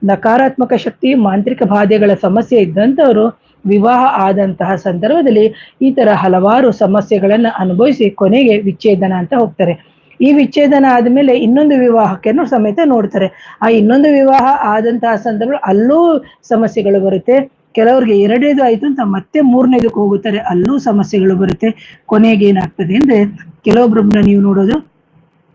ನಕಾರಾತ್ಮಕ ಶಕ್ತಿ, ಮಾಂತ್ರಿಕ ಬಾಧೆಗಳ ಸಮಸ್ಯೆ ಇದ್ದಂಥವ್ರು ವಿವಾಹ ಆದಂತಹ ಸಂದರ್ಭದಲ್ಲಿ ಈ ತರ ಹಲವಾರು ಸಮಸ್ಯೆಗಳನ್ನ ಅನುಭವಿಸಿ ಕೊನೆಗೆ ವಿಚ್ಛೇದನ ಅಂತ ಹೋಗ್ತಾರೆ. ಈ ವಿಚ್ಛೇದನ ಆದ್ಮೇಲೆ ಇನ್ನೊಂದು ವಿವಾಹಕ್ಕೆನೂ ಸಮೇತ ನೋಡ್ತಾರೆ. ಆ ಇನ್ನೊಂದು ವಿವಾಹ ಆದಂತಹ ಸಂದರ್ಭ ಅಲ್ಲೂ ಸಮಸ್ಯೆಗಳು ಬರುತ್ತೆ. ಕೆಲವ್ರಿಗೆ ಎರಡನೇದು ಆಯ್ತು ಅಂತ ಮತ್ತೆ ಮೂರನೇದಕ್ಕೆ ಹೋಗುತ್ತಾರೆ. ಅಲ್ಲೂ ಸಮಸ್ಯೆಗಳು ಬರುತ್ತೆ. ಕೊನೆಗೆ ಏನಾಗ್ತದೆ ಅಂದ್ರೆ ಕೆಲವೊಬ್ಬರನ್ನ ನೀವು ನೋಡೋದು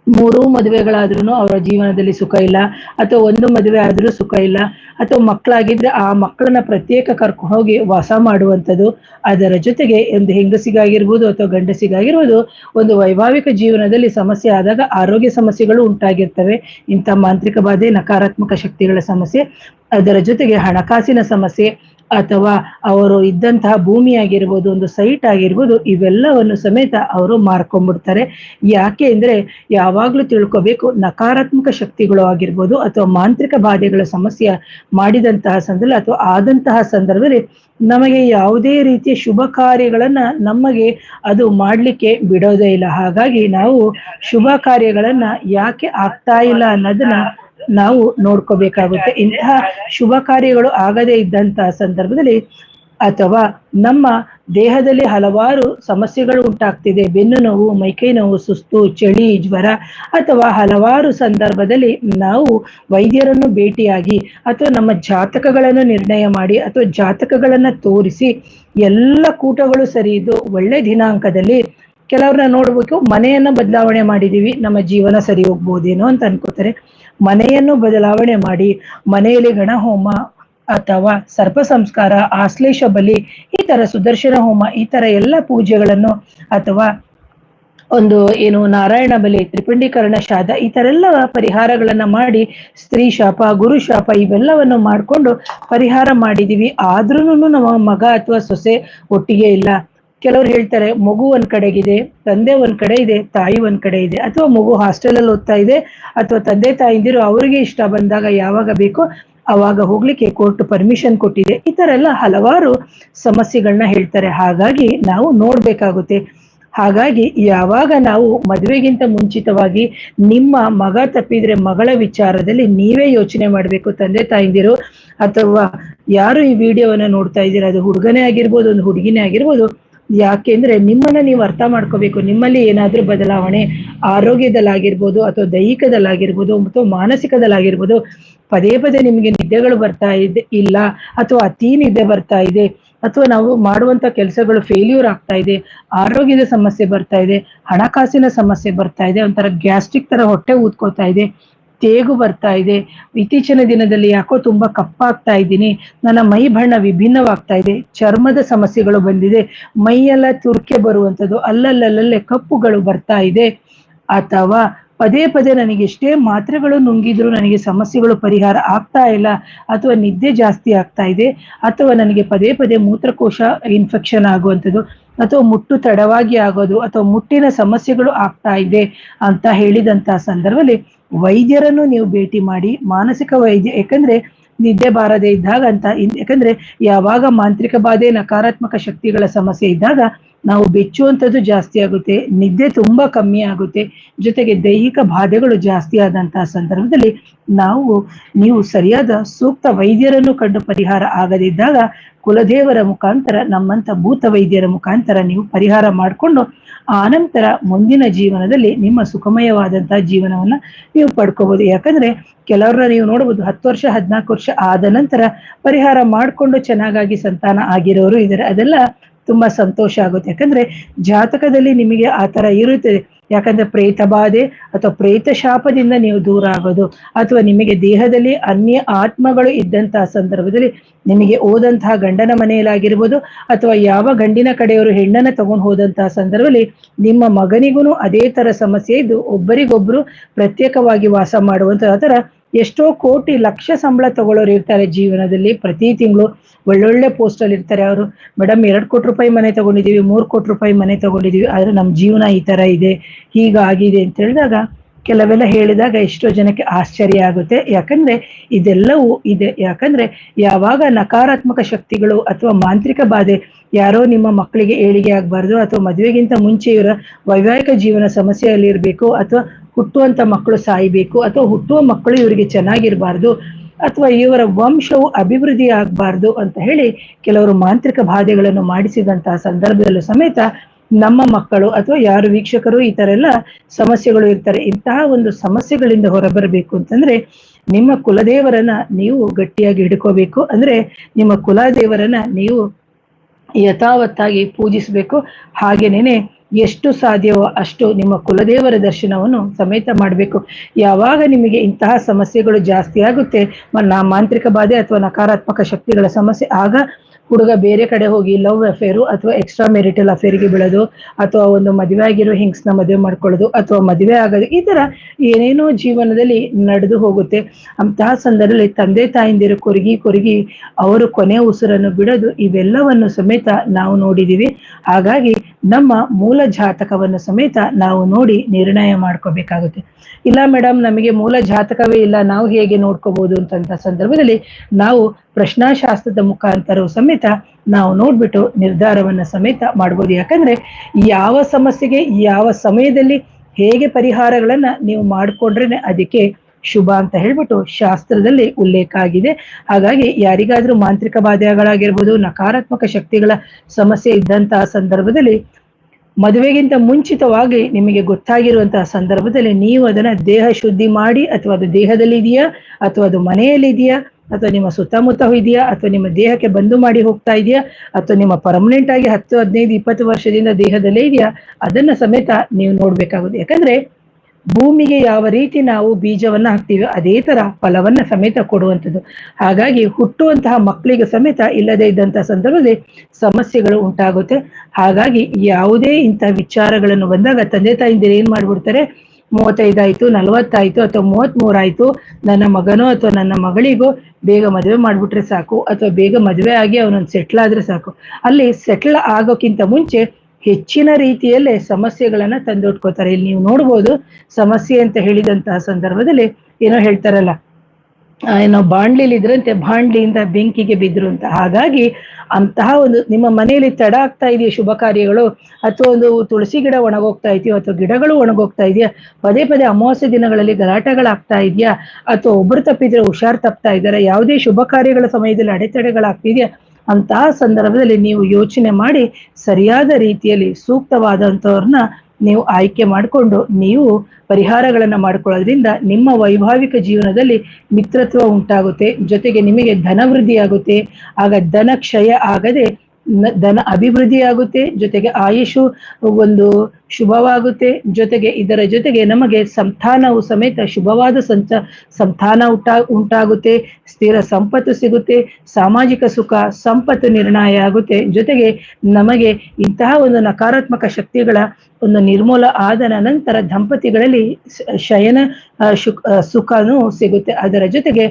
ಮೂರೂ ಮದುವೆಗಳಾದ್ರೂ ಅವರ ಜೀವನದಲ್ಲಿ ಸುಖ ಇಲ್ಲ, ಅಥವಾ ಒಂದು ಮದುವೆ ಆದ್ರೂ ಸುಖ ಇಲ್ಲ, ಅಥವಾ ಮಕ್ಕಳಾಗಿದ್ರೆ ಆ ಮಕ್ಕಳನ್ನ ಪ್ರತ್ಯೇಕ ಕರ್ಕೊಂಡು ಹೋಗಿ ವಾಸ ಮಾಡುವಂಥದ್ದು, ಅದರ ಜೊತೆಗೆ ಒಂದು ಹೆಂಗಸಿಗಾಗಿರ್ಬೋದು ಅಥವಾ ಗಂಡಸಿಗಾಗಿರ್ಬೋದು, ಒಂದು ವೈಭಾವಿಕ ಜೀವನದಲ್ಲಿ ಸಮಸ್ಯೆ ಆದಾಗ ಆರೋಗ್ಯ ಸಮಸ್ಯೆಗಳು ಉಂಟಾಗಿರ್ತವೆ. ಇಂಥ ಮಾಂತ್ರಿಕ ಬಾಧೆ ನಕಾರಾತ್ಮಕ ಶಕ್ತಿಗಳ ಸಮಸ್ಯೆ, ಅದರ ಜೊತೆಗೆ ಹಣಕಾಸಿನ ಸಮಸ್ಯೆ ಅಥವಾ ಅವರು ಇದ್ದಂತಹ ಭೂಮಿ ಆಗಿರ್ಬೋದು ಒಂದು ಸೈಟ್ ಆಗಿರ್ಬೋದು, ಇವೆಲ್ಲವನ್ನು ಸಮೇತ ಅವರು ಮಾರ್ಕೊಂಡ್ಬಿಡ್ತಾರೆ. ಯಾಕೆ ಅಂದ್ರೆ ಯಾವಾಗ್ಲೂ ತಿಳ್ಕೊಬೇಕು, ನಕಾರಾತ್ಮಕ ಶಕ್ತಿಗಳು ಆಗಿರ್ಬೋದು ಅಥವಾ ಮಾಂತ್ರಿಕ ಬಾಧೆಗಳ ಸಮಸ್ಯೆ ಮಾಡಿದಂತಹ ಸಂದರ್ಭ ಅಥವಾ ಆದಂತಹ ಸಂದರ್ಭದಲ್ಲಿ ನಮಗೆ ಯಾವುದೇ ರೀತಿಯ ಶುಭ ಕಾರ್ಯಗಳನ್ನ ನಮಗೆ ಅದು ಮಾಡ್ಲಿಕ್ಕೆ ಬಿಡೋದೇ ಇಲ್ಲ. ಹಾಗಾಗಿ ನಾವು ಶುಭ ಕಾರ್ಯಗಳನ್ನ ಯಾಕೆ ಆಗ್ತಾ ಇಲ್ಲ ಅನ್ನೋದನ್ನ ನಾವು ನೋಡ್ಕೋಬೇಕಾಗುತ್ತೆ. ಇಂತಹ ಶುಭ ಕಾರ್ಯಗಳು ಆಗದೇ ಇದ್ದಂತಹ ಸಂದರ್ಭದಲ್ಲಿ ಅಥವಾ ನಮ್ಮ ದೇಹದಲ್ಲಿ ಹಲವಾರು ಸಮಸ್ಯೆಗಳು ಉಂಟಾಗ್ತಿದೆ. ಬೆನ್ನು ನೋವು, ಮೈಕೈ ನೋವು, ಸುಸ್ತು, ಚಳಿ, ಜ್ವರ ಅಥವಾ ಹಲವಾರು ಸಂದರ್ಭದಲ್ಲಿ ನಾವು ವೈದ್ಯರನ್ನು ಭೇಟಿಯಾಗಿ ಅಥವಾ ನಮ್ಮ ಜಾತಕಗಳನ್ನು ನಿರ್ಣಯ ಮಾಡಿ ಅಥವಾ ಜಾತಕಗಳನ್ನ ತೋರಿಸಿ ಎಲ್ಲ ಕೂಟಗಳು ಸರಿ ಇದ್ದು ಒಳ್ಳೆ ದಿನಾಂಕದಲ್ಲಿ ಕೆಲವ್ರನ್ನ ನೋಡ್ಬೇಕು. ಮನೆಯನ್ನ ಬದಲಾವಣೆ ಮಾಡಿದೀವಿ ನಮ್ಮ ಜೀವನ ಸರಿ ಹೋಗ್ಬೋದೇನೋ ಅಂತ ಅನ್ಕೋತಾರೆ. ಮನೆಯನ್ನು ಬದಲಾವಣೆ ಮಾಡಿ ಮನೆಯಲ್ಲಿ ಗಣಹೋಮ ಅಥವಾ ಸರ್ಪ ಸಂಸ್ಕಾರ, ಆಶ್ಲೇಷ ಬಲಿ, ಈ ತರ ಸುದರ್ಶನ ಹೋಮ, ಈ ತರ ಎಲ್ಲ ಪೂಜೆಗಳನ್ನು ಅಥವಾ ಒಂದು ಏನು ನಾರಾಯಣ ಬಲಿ, ತ್ರಿಪಿಂಡೀಕರಣ, ಶಾದ, ಈ ತರ ಎಲ್ಲ ಪರಿಹಾರಗಳನ್ನ ಮಾಡಿ ಸ್ತ್ರೀ ಶಾಪ, ಗುರು ಶಾಪ ಇವೆಲ್ಲವನ್ನು ಮಾಡಿಕೊಂಡು ಪರಿಹಾರ ಮಾಡಿದೀವಿ. ಆದ್ರೂನು ನಮ್ಮ ಮಗ ಅಥವಾ ಸೊಸೆ ಒಟ್ಟಿಗೆ ಇಲ್ಲ. ಕೆಲವ್ರು ಹೇಳ್ತಾರೆ, ಮಗು ಒಂದ್ ಕಡೆಗಿದೆ, ತಂದೆ ಒಂದ್ ಕಡೆ ಇದೆ, ತಾಯಿ ಒಂದ್ ಕಡೆ ಇದೆ. ಅಥವಾ ಮಗು ಹಾಸ್ಟೆಲ್ ಅಲ್ಲಿ ಓದ್ತಾ ಇದೆ, ಅಥವಾ ತಂದೆ ತಾಯಿಂದಿರು ಅವರಿಗೆ ಇಷ್ಟ ಬಂದಾಗ ಯಾವಾಗ ಬೇಕೋ ಅವಾಗ ಹೋಗ್ಲಿಕ್ಕೆ ಕೋರ್ಟ್ ಪರ್ಮಿಷನ್ ಕೊಟ್ಟಿದೆ. ಈ ತರ ಎಲ್ಲ ಹಲವಾರು ಸಮಸ್ಯೆಗಳನ್ನ ಹೇಳ್ತಾರೆ. ಹಾಗಾಗಿ ನಾವು ನೋಡ್ಬೇಕಾಗುತ್ತೆ. ಹಾಗಾಗಿ ಯಾವಾಗ ನಾವು ಮದುವೆಗಿಂತ ಮುಂಚಿತವಾಗಿ ನಿಮ್ಮ ಮಗ ತಪ್ಪಿದ್ರೆ ಮಗಳ ವಿಚಾರದಲ್ಲಿ ನೀವೇ ಯೋಚನೆ ಮಾಡಬೇಕು, ತಂದೆ ತಾಯಿಂದಿರು, ಅಥವಾ ಯಾರು ಈ ವಿಡಿಯೋವನ್ನ ನೋಡ್ತಾ ಇದ್ದೀರಾ, ಅದು ಹುಡುಗನೇ ಆಗಿರ್ಬೋದು, ಒಂದು ಹುಡುಗಿನೇ ಆಗಿರ್ಬೋದು. ಯಾಕೆಂದ್ರೆ ನಿಮ್ಮನ್ನ ನೀವು ಅರ್ಥ ಮಾಡ್ಕೋಬೇಕು. ನಿಮ್ಮಲ್ಲಿ ಏನಾದ್ರೂ ಬದಲಾವಣೆ ಆರೋಗ್ಯದಲ್ಲಾಗಿರ್ಬೋದು ಅಥವಾ ದೈಹಿಕದಲ್ಲಾಗಿರ್ಬೋದು ಅಥವಾ ಮಾನಸಿಕದಲ್ಲಾಗಿರ್ಬೋದು, ಪದೇ ಪದೇ ನಿಮಗೆ ನಿದ್ದೆಗಳು ಬರ್ತಾ ಇದೆ, ಇಲ್ಲ ಅಥವಾ ಅತಿ ನಿದ್ದೆ ಬರ್ತಾ ಇದೆ, ಅಥವಾ ನಾವು ಮಾಡುವಂತ ಕೆಲಸಗಳು ಫೇಲ್ಯೂರ್ ಆಗ್ತಾ ಇದೆ, ಆರೋಗ್ಯದ ಸಮಸ್ಯೆ ಬರ್ತಾ ಇದೆ, ಹಣಕಾಸಿನ ಸಮಸ್ಯೆ ಬರ್ತಾ ಇದೆ, ಒಂಥರ ಗ್ಯಾಸ್ಟ್ರಿಕ್ ತರ ಹೊಟ್ಟೆ ಊದ್ಕೋತಾ ಇದೆ ತೇಗು ಬರ್ತಾ ಇದೆ. ಇತ್ತೀಚಿನ ದಿನದಲ್ಲಿ ಯಾಕೋ ತುಂಬಾ ಕಪ್ಪಾಗ್ತಾ ಇದ್ದೀನಿ. ನನ್ನ ಮೈ ಬಣ್ಣ ವಿಭಿನ್ನವಾಗ್ತಾ ಇದೆ. ಚರ್ಮದ ಸಮಸ್ಯೆಗಳು ಬಂದಿದೆ. ಮೈಯೆಲ್ಲ ತುರ್ಕೆ ಬರುವಂಥದ್ದು ಅಲ್ಲಲ್ಲಲ್ಲೇ ಕಪ್ಪುಗಳು ಬರ್ತಾ ಇದೆ. ಅಥವಾ ಪದೇ ಪದೇ ನನಗೆ ಎಷ್ಟೇ ಮಾತ್ರೆಗಳು ನುಂಗಿದ್ರು ನನಗೆ ಸಮಸ್ಯೆಗಳು ಪರಿಹಾರ ಆಗ್ತಾ ಇಲ್ಲ. ಅಥವಾ ನಿದ್ದೆ ಜಾಸ್ತಿ ಆಗ್ತಾ ಇದೆ. ಅಥವಾ ನನಗೆ ಪದೇ ಪದೇ ಮೂತ್ರಕೋಶ ಇನ್ಫೆಕ್ಷನ್ ಆಗುವಂಥದ್ದು. ಅಥವಾ ಮುಟ್ಟು ತಡವಾಗಿ ಆಗೋದು. ಅಥವಾ ಮುಟ್ಟಿನ ಸಮಸ್ಯೆಗಳು ಆಗ್ತಾ ಇದೆ ಅಂತ ಹೇಳಿದಂತಹ ಸಂದರ್ಭದಲ್ಲಿ ವೈದ್ಯರನ್ನು ನೀವು ಭೇಟಿ ಮಾಡಿ ಮಾನಸಿಕ ವೈದ್ಯ ಯಾಕಂದ್ರೆ ನಿದ್ದೆ ಬಾರದೆ ಇದ್ದಾಗ ಅಂತ ಯಾಕಂದ್ರೆ ಯಾವಾಗ ಮಾಂತ್ರಿಕ ಬಾಧೆ, ನಕಾರಾತ್ಮಕ ಶಕ್ತಿಗಳ ಸಮಸ್ಯೆ ಇದ್ದಾಗ ನಾವು ಬೆಚ್ಚುವಂಥದ್ದು ಜಾಸ್ತಿ ಆಗುತ್ತೆ, ನಿದ್ದೆ ತುಂಬಾ ಕಮ್ಮಿ ಆಗುತ್ತೆ, ಜೊತೆಗೆ ದೈಹಿಕ ಬಾಧೆಗಳು ಜಾಸ್ತಿ ಆದಂತಹ ಸಂದರ್ಭದಲ್ಲಿ ನಾವು, ನೀವು ಸರಿಯಾದ ಸೂಕ್ತ ವೈದ್ಯರನ್ನು ಕಂಡು ಪರಿಹಾರ ಆಗದಿದ್ದಾಗ ಕುಲದೇವರ ಮುಖಾಂತರ ನಮ್ಮಂತ ಭೂತ ವೈದ್ಯರ ಮುಖಾಂತರ ನೀವು ಪರಿಹಾರ ಮಾಡಿಕೊಂಡು ಆನಂತರ ಮುಂದಿನ ಜೀವನದಲ್ಲಿ ನಿಮ್ಮ ಸುಖಮಯವಾದಂತಹ ಜೀವನವನ್ನ ನೀವು ಪಡ್ಕೋಬಹುದು ಯಾಕಂದ್ರೆ ಕೆಲವರನ್ನ ನೀವು ನೋಡಬಹುದು ಹತ್ತು ವರ್ಷ, ಹದಿನಾಲ್ಕು ವರ್ಷ ಆದ ನಂತರ ಪರಿಹಾರ ಮಾಡಿಕೊಂಡು ಚೆನ್ನಾಗಾಗಿ ಸಂತಾನ ಆಗಿರೋರು ಇದ್ದಾರೆ ಅದೆಲ್ಲ ತುಂಬಾ ಸಂತೋಷ ಆಗುತ್ತೆ. ಯಾಕಂದ್ರೆ ಜಾತಕದಲ್ಲಿ ನಿಮಗೆ ಆ ತರ ಇರುತ್ತದೆ. ಯಾಕಂದ್ರೆ ಪ್ರೇತ ಬಾಧೆ ಅಥವಾ ಪ್ರೇತ ಶಾಪದಿಂದ ನೀವು ದೂರ ಆಗೋದು ಅಥವಾ ನಿಮಗೆ ದೇಹದಲ್ಲಿ ಅನ್ಯ ಆತ್ಮಗಳು ಇದ್ದಂತಹ ಸಂದರ್ಭದಲ್ಲಿ ನಿಮಗೆ ಓದಂತಹ ಗಂಡನ ಮನೆಯಲ್ಲಾಗಿರ್ಬೋದು ಅಥವಾ ಯಾವ ಗಂಡಿನ ಕಡೆಯವರು ಹೆಣ್ಣನ್ನ ತಗೊಂಡು ಹೋದಂತಹ ಸಂದರ್ಭದಲ್ಲಿ ನಿಮ್ಮ ಮಗನಿಗೂ ಅದೇ ತರ ಸಮಸ್ಯೆ ಇದ್ದು ಒಬ್ಬರಿಗೊಬ್ರು ಪ್ರತ್ಯೇಕವಾಗಿ ವಾಸ ಮಾಡುವಂತ ತರ ಎಷ್ಟೋ ಕೋಟಿ ಲಕ್ಷ ಸಂಬಳ ತಗೊಳ್ಳೋರು ಇರ್ತಾರೆ ಜೀವನದಲ್ಲಿ ಪ್ರತಿ ತಿಂಗಳು. ಒಳ್ಳೊಳ್ಳೆ ಪೋಸ್ಟಲ್ಲಿ ಇರ್ತಾರೆ ಅವರು. ಮೇಡಮ್ ಎರಡು ಕೋಟಿ ರೂಪಾಯಿ ಮನೆ ತಗೊಂಡಿದ್ದೀವಿ, ಮೂರು ಕೋಟಿ ರೂಪಾಯಿ ಮನೆ ತಗೊಂಡಿದೀವಿ ಆದ್ರೆ ನಮ್ ಜೀವನ ಈ ತರ ಇದೆ, ಹೀಗಾಗಿದೆ ಅಂತ ಹೇಳಿದಾಗ ಕೆಲವೆಲ್ಲ ಹೇಳಿದಾಗ ಎಷ್ಟೋ ಜನಕ್ಕೆ ಆಶ್ಚರ್ಯ ಆಗುತ್ತೆ. ಯಾಕಂದ್ರೆ ಇದೆಲ್ಲವೂ ಇದೆ. ಯಾಕಂದ್ರೆ ಯಾವಾಗ ನಕಾರಾತ್ಮಕ ಶಕ್ತಿಗಳು ಅಥವಾ ಮಾಂತ್ರಿಕ ಬಾಧೆ ಯಾರೋ ನಿಮ್ಮ ಮಕ್ಕಳಿಗೆ ಏಳಿಗೆ ಆಗಬಾರ್ದು ಅಥವಾ ಮದುವೆಗಿಂತ ಮುಂಚೆ ಇವರ ವೈವಾಹಿಕ ಜೀವನ ಸಮಸ್ಯೆಯಲ್ಲಿ ಇರಬೇಕು ಅಥವಾ ಹುಟ್ಟುವಂತ ಮಕ್ಕಳು ಸಾಯಬೇಕು ಅಥವಾ ಹುಟ್ಟುವ ಮಕ್ಕಳು ಇವರಿಗೆ ಚೆನ್ನಾಗಿರ್ಬಾರ್ದು ಅಥವಾ ಇವರ ವಂಶವು ಅಭಿವೃದ್ಧಿ ಆಗ್ಬಾರ್ದು ಅಂತ ಹೇಳಿ ಕೆಲವರು ಮಾಂತ್ರಿಕ ಬಾಧೆಗಳನ್ನು ಮಾಡಿಸಿದಂತಹ ಸಂದರ್ಭದಲ್ಲೂ ಸಮೇತ ನಮ್ಮ ಮಕ್ಕಳು ಅಥವಾ ಯಾರು ವೀಕ್ಷಕರು ಈ ತರ ಎಲ್ಲ ಸಮಸ್ಯೆಗಳು ಇರ್ತಾರೆ. ಇಂತಹ ಒಂದು ಸಮಸ್ಯೆಗಳಿಂದ ಹೊರಬರಬೇಕು ಅಂತಂದ್ರೆ ನಿಮ್ಮ ಕುಲದೇವರನ್ನ ನೀವು ಗಟ್ಟಿಯಾಗಿ ಹಿಡ್ಕೋಬೇಕು. ಅಂದ್ರೆ ನಿಮ್ಮ ಕುಲದೇವರನ್ನ ನೀವು ಯಥಾವತ್ತಾಗಿ ಪೂಜಿಸಬೇಕು. ಹಾಗೇನೇನೆ ಎಷ್ಟು ಸಾಧ್ಯವೋ ಅಷ್ಟು ನಿಮ್ಮ ಕುಲದೇವರ ದರ್ಶನವನ್ನು ಸಮೇತ ಮಾಡಬೇಕು. ಯಾವಾಗ ನಿಮಗೆ ಇಂತಹ ಸಮಸ್ಯೆಗಳು ಜಾಸ್ತಿ ಆಗುತ್ತೆ ಮಾಂತ್ರಿಕ ಬಾಧೆ ಅಥವಾ ನಕಾರಾತ್ಮಕ ಶಕ್ತಿಗಳ ಸಮಸ್ಯೆ, ಆಗ ಹುಡುಗ ಬೇರೆ ಕಡೆ ಹೋಗಿ ಲವ್ ಅಫೇರು ಅಥವಾ ಎಕ್ಸ್ಟ್ರಾ ಮೆರಿಟಲ್ ಅಫೇರ್ಗೆ ಬೀಳೋದು ಅಥವಾ ಒಂದು ಮದುವೆ ಆಗಿರೋ ಹಿಂಗ್ಸ್ನ ಮದುವೆ ಮಾಡ್ಕೊಳ್ಳೋದು ಅಥವಾ ಮದುವೆ ಆಗೋದು, ಈ ತರ ಏನೇನೋ ಜೀವನದಲ್ಲಿ ನಡೆದು ಹೋಗುತ್ತೆ. ಅಂತಹ ಸಂದರ್ಭದಲ್ಲಿ ತಂದೆ ತಾಯಿಂದಿರು ಕೊರಗಿ ಕೊರಗಿ ಅವರು ಕೊನೆ ಉಸಿರನ್ನು ಬಿಡೋದು, ಇವೆಲ್ಲವನ್ನು ಸಮೇತ ನಾವು ನೋಡಿದೀವಿ ಹಾಗಾಗಿ ನಮ್ಮ ಮೂಲ ಜಾತಕವನ್ನು ಸಮೇತ ನಾವು ನೋಡಿ ನಿರ್ಣಯ ಮಾಡ್ಕೋಬೇಕಾಗುತ್ತೆ. ಇಲ್ಲ ಮೇಡಮ್ ನಮಗೆ ಮೂಲ ಜಾತಕವೇ ಇಲ್ಲ, ನಾವು ಹೇಗೆ ನೋಡ್ಕೋಬಹುದು ಅಂತಂತ ಸಂದರ್ಭದಲ್ಲಿ ನಾವು ಪ್ರಶ್ನಾಶಾಸ್ತ್ರದ ಮುಖಾಂತರವು ಸಮೇತ ನಾವು ನೋಡ್ಬಿಟ್ಟು ನಿರ್ಧಾರವನ್ನ ಸಮೇತ ಮಾಡ್ಬೋದು. ಯಾಕಂದ್ರೆ ಯಾವ ಸಮಸ್ಯೆಗೆ ಯಾವ ಸಮಯದಲ್ಲಿ ಹೇಗೆ ಪರಿಹಾರಗಳನ್ನ ನೀವು ಮಾಡ್ಕೊಂಡ್ರೇನೆ ಅದಕ್ಕೆ ಶುಭ ಅಂತ ಹೇಳ್ಬಿಟ್ಟು ಶಾಸ್ತ್ರದಲ್ಲಿ ಉಲ್ಲೇಖ ಆಗಿದೆ. ಹಾಗಾಗಿ ಯಾರಿಗಾದ್ರೂ ಮಾಂತ್ರಿಕ ಬಾಧೆಗಳಾಗಿರ್ಬೋದು, ನಕಾರಾತ್ಮಕ ಶಕ್ತಿಗಳ ಸಮಸ್ಯೆ ಇದ್ದಂತಹ ಸಂದರ್ಭದಲ್ಲಿ ಮದುವೆಗಿಂತ ಮುಂಚಿತವಾಗಿ ನಿಮಗೆ ಗೊತ್ತಾಗಿರುವಂತಹ ಸಂದರ್ಭದಲ್ಲಿ ನೀವು ಅದನ್ನ ದೇಹ ಶುದ್ಧಿ ಮಾಡಿ, ಅಥವಾ ಅದು ದೇಹದಲ್ಲಿ ಇದೆಯಾ, ಅಥವಾ ಅದು ಮನೆಯಲ್ಲಿ ಇದೆಯಾ ಅಥವಾ ನಿಮ್ಮ ಸುತ್ತಮುತ್ತ ಇದೆಯಾ? ಅಥವಾ ನಿಮ್ಮ ದೇಹಕ್ಕೆ ಬಂದು ಮಾಡಿ ಹೋಗ್ತಾ ಇದೆಯಾ? ಅಥವಾ ನಿಮ್ಮ ಪರ್ಮನೆಂಟ್ ಆಗಿ ಹತ್ತು, ಹದಿನೈದು, ಇಪ್ಪತ್ತು ವರ್ಷದಿಂದ ದೇಹದಲ್ಲೇ ಇದೆಯಾ? ಅದನ್ನ ಸಮೇತ ನೀವು ನೋಡ್ಬೇಕಾಗುತ್ತೆ. ಯಾಕಂದ್ರೆ ಭೂಮಿಗೆ ಯಾವ ರೀತಿ ನಾವು ಬೀಜವನ್ನ ಹಾಕ್ತೀವಿ ಅದೇ ತರ ಫಲವನ್ನ ಸಮೇತ ಕೊಡುವಂಥದ್ದು. ಹಾಗಾಗಿ ಹುಟ್ಟುವಂತಹ ಮಕ್ಕಳಿಗೆ ಸಮೇತ ಇಲ್ಲದೆ ಇದ್ದಂತಹ ಸಂದರ್ಭದಲ್ಲಿ ಸಮಸ್ಯೆಗಳು ಉಂಟಾಗುತ್ತೆ. ಹಾಗಾಗಿ ಯಾವುದೇ ಇಂತಹ ವಿಚಾರಗಳನ್ನು ಬಂದಾಗ ತಂದೆ ತಾಯಿಂದ ಏನ್ ಮಾಡ್ಬಿಡ್ತಾರೆ? ಮೂವತ್ತೈದಾಯ್ತು, ನಲವತ್ತಾಯ್ತು ಅಥವಾ ಮೂವತ್ತ್ ಮೂರಾಯ್ತು ನನ್ನ ಮಗನೋ ಅಥವಾ ನನ್ನ ಮಗಳಿಗೋ ಬೇಗ ಮದುವೆ ಮಾಡ್ಬಿಟ್ರೆ ಸಾಕು ಅಥವಾ ಬೇಗ ಮದುವೆ ಆಗಿ ಅವನೊಂದು ಸೆಟ್ಲ್ ಆದ್ರೆ ಸಾಕು. ಅಲ್ಲಿ ಸೆಟ್ಲ್ ಆಗೋಕ್ಕಿಂತ ಮುಂಚೆ ಹೆಚ್ಚಿನ ರೀತಿಯಲ್ಲೇ ಸಮಸ್ಯೆಗಳನ್ನ ತಂದೊಟ್ಕೋತಾರೆ ಇಲ್ಲಿ ನೀವು ನೋಡ್ಬೋದು ಸಮಸ್ಯೆ ಅಂತ ಹೇಳಿದಂತಹ ಸಂದರ್ಭದಲ್ಲಿ ಏನೋ ಹೇಳ್ತಾರಲ್ಲ ಏನೋ ಬಾಂಡ್ಲಿಲಿ ಇದ್ರಂತೆ ಬಾಂಡ್ಲಿಯಿಂದ ಬೆಂಕಿಗೆ ಬಿದ್ರು ಅಂತ. ಹಾಗಾಗಿ ಅಂತಹ ಒಂದು ನಿಮ್ಮ ಮನೆಯಲ್ಲಿ ತಡ ಆಗ್ತಾ ಇದೆಯಾ ಶುಭ ಕಾರ್ಯಗಳು? ಅಥವಾ ಒಂದು ತುಳಸಿ ಗಿಡ ಒಣಗೋಗ್ತಾ ಇದೆಯೋ ಅಥವಾ ಗಿಡಗಳು ಒಣಗೋಗ್ತಾ ಇದೆಯಾ? ಪದೇ ಪದೇ ಅಮಾವಾಸ್ಯ ದಿನಗಳಲ್ಲಿ ಗಲಾಟೆಗಳಾಗ್ತಾ ಇದೆಯಾ? ಅಥವಾ ಒಬ್ಬರು ತಪ್ಪಿದ್ರೆ ಹುಷಾರ್ ತಪ್ತಾ ಇದ್ದಾರೆ? ಯಾವುದೇ ಶುಭ ಕಾರ್ಯಗಳ ಸಮಯದಲ್ಲಿ ಅಡೆತಡೆಗಳಾಗ್ತಿದೆಯಾ? ಅಂತಹ ಸಂದರ್ಭದಲ್ಲಿ ನೀವು ಯೋಚನೆ ಮಾಡಿ ಸರಿಯಾದ ರೀತಿಯಲ್ಲಿ ಸೂಕ್ತವಾದಂಥವ್ರನ್ನ ನೀವು ಆಯ್ಕೆ ಮಾಡಿಕೊಂಡು ನೀವು ಪರಿಹಾರಗಳನ್ನ ಮಾಡ್ಕೊಳ್ಳೋದ್ರಿಂದ ನಿಮ್ಮ ವೈಭಾವಿಕ ಜೀವನದಲ್ಲಿ ಮಿತ್ರತ್ವ ಉಂಟಾಗುತ್ತೆ. ಜೊತೆಗೆ ನಿಮಗೆ ಧನವೃದ್ಧಿ ಆಗುತ್ತೆ. ಆಗ ಧನ ಕ್ಷಯ ಆಗದೆ ಧನ ಅಭಿವೃದ್ಧಿ ಆಗುತ್ತೆ. ಜೊತೆಗೆ ಆಯುಷು ಒಂದು ಶುಭವಾಗುತ್ತೆ. ಜೊತೆಗೆ ಇದರ ಜೊತೆಗೆ ನಮಗೆ ಸಂತಾನವು ಸಮೇತ ಶುಭವಾದ ಸಂಚ ಸಂತಾನ ಉಂಟಾ ಉಂಟಾಗುತ್ತೆ. ಸ್ಥಿರ ಸಂಪತ್ತು ಸಿಗುತ್ತೆ. ಸಾಮಾಜಿಕ ಸುಖ, ಸಂಪತ್ತು ನಿರ್ಣಯ ಆಗುತ್ತೆ. ಜೊತೆಗೆ ನಮಗೆ ಇಂತಹ ಒಂದು ನಕಾರಾತ್ಮಕ ಶಕ್ತಿಗಳ ಒಂದು ನಿರ್ಮೂಲ ಆದ ನಂತರ ದಂಪತಿಗಳಲ್ಲಿ ಶಯನ ಸುಖನು ಸುಖನೂ ಸಿಗುತ್ತೆ. ಅದರ ಜೊತೆಗೆ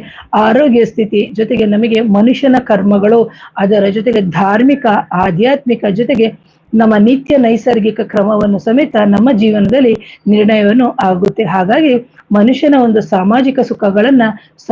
ಆರೋಗ್ಯ ಸ್ಥಿತಿ ಜೊತೆಗೆ ನಮಗೆ ಮನುಷ್ಯನ ಕರ್ಮಗಳು, ಅದರ ಜೊತೆಗೆ ಧಾರ್ಮಿಕ, ಆಧ್ಯಾತ್ಮಿಕ ಜೊತೆಗೆ ನಮ್ಮ ನಿತ್ಯ ನೈಸರ್ಗಿಕ ಕ್ರಮವನ್ನು ಸಮೇತ ನಮ್ಮ ಜೀವನದಲ್ಲಿ ನಿರ್ಣಯವನ್ನು ಆಗುತ್ತೆ. ಹಾಗಾಗಿ ಮನುಷ್ಯನ ಒಂದು ಸಾಮಾಜಿಕ ಸುಖಗಳನ್ನ,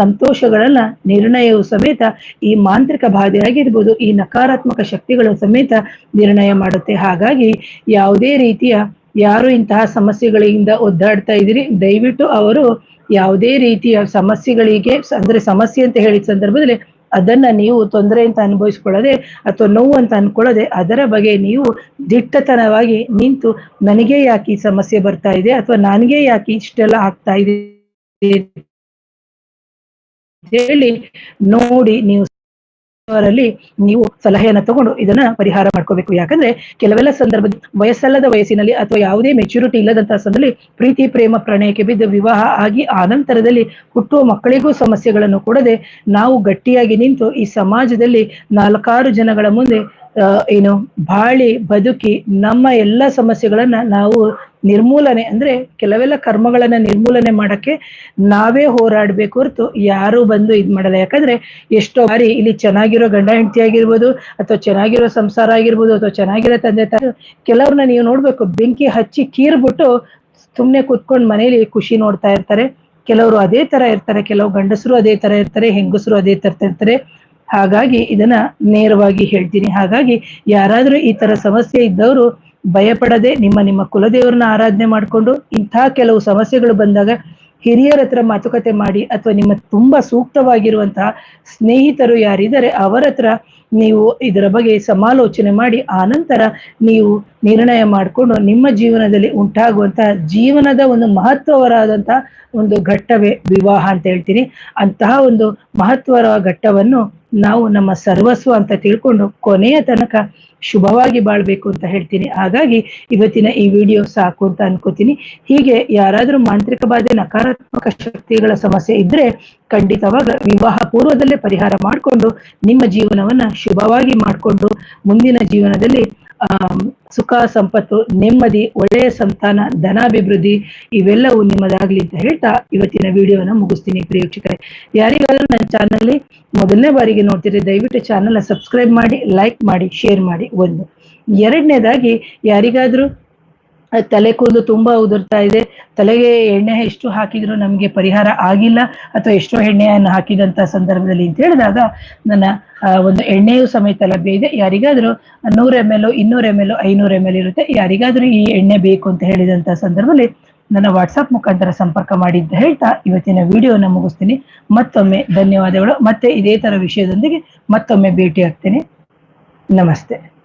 ಸಂತೋಷಗಳನ್ನ, ನಿರ್ಣಯವು ಸಮೇತ ಈ ಮಾಂತ್ರಿಕ ಬಾಧೆ ಆಗಿರ್ಬೋದು ಈ ನಕಾರಾತ್ಮಕ ಶಕ್ತಿಗಳು ಸಮೇತ ನಿರ್ಣಯ ಮಾಡುತ್ತೆ. ಹಾಗಾಗಿ ಯಾವುದೇ ರೀತಿಯ ಯಾರು ಇಂತಹ ಸಮಸ್ಯೆಗಳಿಂದ ಒದ್ದಾಡ್ತಾ ಇದ್ದೀರಿ, ದಯವಿಟ್ಟು ಅವರು ಯಾವುದೇ ರೀತಿಯ ಸಮಸ್ಯೆಗಳಿಗೆ, ಅಂದ್ರೆ ಸಮಸ್ಯೆ ಅಂತ ಹೇಳಿದ ಸಂದರ್ಭದಲ್ಲಿ ಅದನ್ನ ನೀವು ತೊಂದರೆ ಅಂತ ಅನುಭವಿಸ್ಕೊಳ್ಳದೆ ಅಥವಾ ನೋವು ಅಂತ ಅನ್ಕೊಳ್ಳದೆ ಅದರ ಬಗ್ಗೆ ನೀವು ದಿಟ್ಟತನವಾಗಿ ನಿಂತು ನನಗೆ ಯಾಕೆ ಈ ಸಮಸ್ಯೆ ಬರ್ತಾ ಇದೆ ಅಥವಾ ನನಗೆ ಯಾಕೆ ಇಷ್ಟೆಲ್ಲ ಆಗ್ತಾ ಇದೆ ಹೇಳಿ ನೋಡಿ, ನೀವು ಅವರಲ್ಲಿ ನೀವು ಸಲಹೆಯನ್ನ ತಗೊಂಡು ಇದನ್ನ ಪರಿಹಾರ ಮಾಡ್ಕೋಬೇಕು. ಯಾಕಂದ್ರೆ ಕೆಲವೆಲ್ಲ ಸಂದರ್ಭ ವಯಸ್ಸಲ್ಲದ ವಯಸ್ಸಿನಲ್ಲಿ ಅಥವಾ ಯಾವುದೇ ಮೆಚುರಿಟಿ ಇಲ್ಲದಂತಹ ಸಂದರ್ಭದಲ್ಲಿ ಪ್ರೀತಿ, ಪ್ರೇಮ, ಪ್ರಣಯಕ್ಕೆ ಬಿದ್ದು ವಿವಾಹ ಆಗಿ ಆನಂತರದಲ್ಲಿ ಹುಟ್ಟುವ ಮಕ್ಕಳಿಗೂ ಸಮಸ್ಯೆಗಳನ್ನು ಕೊಡದೆ ನಾವು ಗಟ್ಟಿಯಾಗಿ ನಿಂತು ಈ ಸಮಾಜದಲ್ಲಿ ನಾಲ್ಕಾರು ಜನಗಳ ಮುಂದೆ ಏನು, ಬಾಳಿ, ಬದುಕಿ ನಮ್ಮ ಎಲ್ಲ ಸಮಸ್ಯೆಗಳನ್ನ ನಾವು ನಿರ್ಮೂಲನೆ ಅಂದ್ರೆ ಕೆಲವೆಲ್ಲ ಕರ್ಮಗಳನ್ನ ನಿರ್ಮೂಲನೆ ಮಾಡಕ್ಕೆ ನಾವೇ ಹೋರಾಡ್ಬೇಕು ಹೊರತು ಯಾರು ಬಂದು ಇದ್ ಮಾಡಲ್ಲ. ಯಾಕಂದ್ರೆ ಎಷ್ಟೋ ಬಾರಿ ಇಲ್ಲಿ ಚೆನ್ನಾಗಿರೋ ಗಂಡ ಹೆಂಡತಿ ಆಗಿರ್ಬೋದು, ಅಥವಾ ಚೆನ್ನಾಗಿರೋ ಸಂಸಾರ ಆಗಿರ್ಬೋದು, ಅಥವಾ ಚೆನ್ನಾಗಿರೋ ತಂದೆ ತಾಯಿ, ಕೆಲವ್ರನ್ನ ನೀವು ನೋಡ್ಬೇಕು, ಬೆಂಕಿ ಹಚ್ಚಿ ಕೀರ್ಬಿಟ್ಟು ಸುಮ್ನೆ ಕುತ್ಕೊಂಡ್ ಮನೇಲಿ ಖುಷಿ ನೋಡ್ತಾ ಇರ್ತಾರೆ. ಕೆಲವರು ಅದೇ ತರ ಇರ್ತಾರೆ, ಕೆಲವು ಗಂಡಸರು ಅದೇ ತರ ಇರ್ತಾರೆ, ಹೆಂಗಸರು ಅದೇ ತರ ಇರ್ತಾರೆ. ಹಾಗಾಗಿ ಇದನ್ನ ನೇರವಾಗಿ ಹೇಳ್ತೀನಿ. ಹಾಗಾಗಿ ಯಾರಾದ್ರೂ ಈ ತರ ಸಮಸ್ಯೆ ಇದ್ದವರು ಭಯಪಡದೆ ನಿಮ್ಮ ನಿಮ್ಮ ಕುಲದೇವರನ್ನ ಆರಾಧನೆ ಮಾಡ್ಕೊಂಡು ಇಂಥ ಕೆಲವು ಸಮಸ್ಯೆಗಳು ಬಂದಾಗ ಹಿರಿಯರ ಹತ್ರ ಮಾತುಕತೆ ಮಾಡಿ ಅಥವಾ ನಿಮ್ಮ ತುಂಬಾ ಸೂಕ್ತವಾಗಿರುವಂತಹ ಸ್ನೇಹಿತರು ಯಾರಿದ್ದಾರೆ ಅವರ ಹತ್ರ ನೀವು ಇದರ ಬಗ್ಗೆ ಸಮಾಲೋಚನೆ ಮಾಡಿ ಆನಂತರ ನೀವು ನಿರ್ಣಯ ಮಾಡಿಕೊಂಡು ನಿಮ್ಮ ಜೀವನದಲ್ಲಿ ಉಂಟಾಗುವಂತಹ ಜೀವನದ ಒಂದು ಮಹತ್ವವರಾದಂತಹ ಒಂದು ಘಟ್ಟವೇ ವಿವಾಹ ಅಂತ ಹೇಳ್ತೀನಿ. ಅಂತಹ ಒಂದು ಮಹತ್ವರ ಘಟ್ಟವನ್ನು ನಾವು ನಮ್ಮ ಸರ್ವಸ್ವ ಅಂತ ತಿಳ್ಕೊಂಡು ಕೊನೆಯ ತನಕ ಶುಭವಾಗಿ ಬಾಳ್ಬೇಕು ಅಂತ ಹೇಳ್ತೀನಿ. ಹಾಗಾಗಿ ಇವತ್ತಿನ ಈ ವಿಡಿಯೋ ಸಾಕು ಅಂತ ಅನ್ಕೋತೀನಿ. ಹೀಗೆ ಯಾರಾದ್ರೂ ಮಾಂತ್ರಿಕ ಬಾಧೆ, ನಕಾರಾತ್ಮಕ ಶಕ್ತಿಗಳ ಸಮಸ್ಯೆ ಇದ್ರೆ ಖಂಡಿತವಾಗ ವಿವಾಹ ಪೂರ್ವದಲ್ಲೇ ಪರಿಹಾರ ಮಾಡಿಕೊಂಡು ನಿಮ್ಮ ಜೀವನವನ್ನ ಶುಭವಾಗಿ ಮಾಡಿಕೊಂಡು ಮುಂದಿನ ಜೀವನದಲ್ಲಿ ಸುಖ, ಸಂಪತ್ತು, ನೆಮ್ಮದಿ, ಒಳ್ಳೆಯ ಸಂತಾನ, ಧನಾಭಿವೃದ್ಧಿ, ಇವೆಲ್ಲವೂ ನಿಮ್ಮದಾಗ್ಲಿ ಅಂತ ಹೇಳ್ತಾ ಇವತ್ತಿನ ವಿಡಿಯೋನ ಮುಗಿಸ್ತೀನಿ ಪ್ರಿಯೋಕ್ಷಕರೇ. ಯಾರಿಗಾದ್ರೂ ನನ್ನ ಚಾನಲ್ ಮೊದಲನೇ ಬಾರಿಗೆ ನೋಡ್ತೀರಿ ದಯವಿಟ್ಟು ಚಾನಲ್ ಸಬ್ಸ್ಕ್ರೈಬ್ ಮಾಡಿ, ಲೈಕ್ ಮಾಡಿ, ಶೇರ್ ಮಾಡಿ ಒಂದು. ಎರಡನೇದಾಗಿ, ಯಾರಿಗಾದ್ರೂ ತಲೆ ಕೂದಲು ತುಂಬಾ ಉದುರ್ತಾ ಇದೆ. ತಲೆಗೆ ಎಣ್ಣೆ ಎಷ್ಟು ಹಾಕಿದ್ರು ನಮಗೆ ಪರಿಹಾರ ಆಗಿಲ್ಲ. ಅಥವಾ ಎಷ್ಟೋ ಎಣ್ಣೆಯನ್ನು ಹಾಕಿದಂತ ಸಂದರ್ಭದಲ್ಲಿ ಅಂತ ಹೇಳಿದಾಗ ನನ್ನ ಒಂದು ಎಣ್ಣೆಯು ಸಮೇತ ಲಭ್ಯ ಇದೆ. ಯಾರಿಗಾದ್ರೂ ನೂರ ಎಂ ಎಲ್ ಇನ್ನೂರ ಎಂ ಎಲ್ ಐನೂರ ಎಂ ಎಲ್ ಇರುತ್ತೆ. ಯಾರಿಗಾದ್ರೂ ಈ ಎಣ್ಣೆ ಬೇಕು ಅಂತ ಹೇಳಿದಂತ ಸಂದರ್ಭದಲ್ಲಿ ನನ್ನ ವಾಟ್ಸಪ್ ಮುಖಾಂತರ ಸಂಪರ್ಕ ಮಾಡಿದ್ದ ಹೇಳ್ತಾ ಇವತ್ತಿನ ವಿಡಿಯೋನ ಮುಗಿಸ್ತೀನಿ. ಮತ್ತೊಮ್ಮೆ ಧನ್ಯವಾದಗಳು. ಮತ್ತೆ ಇದೇ ತರ ವಿಷಯದೊಂದಿಗೆ ಮತ್ತೊಮ್ಮೆ ಭೇಟಿ ಆಗ್ತೀನಿ. ನಮಸ್ತೆ.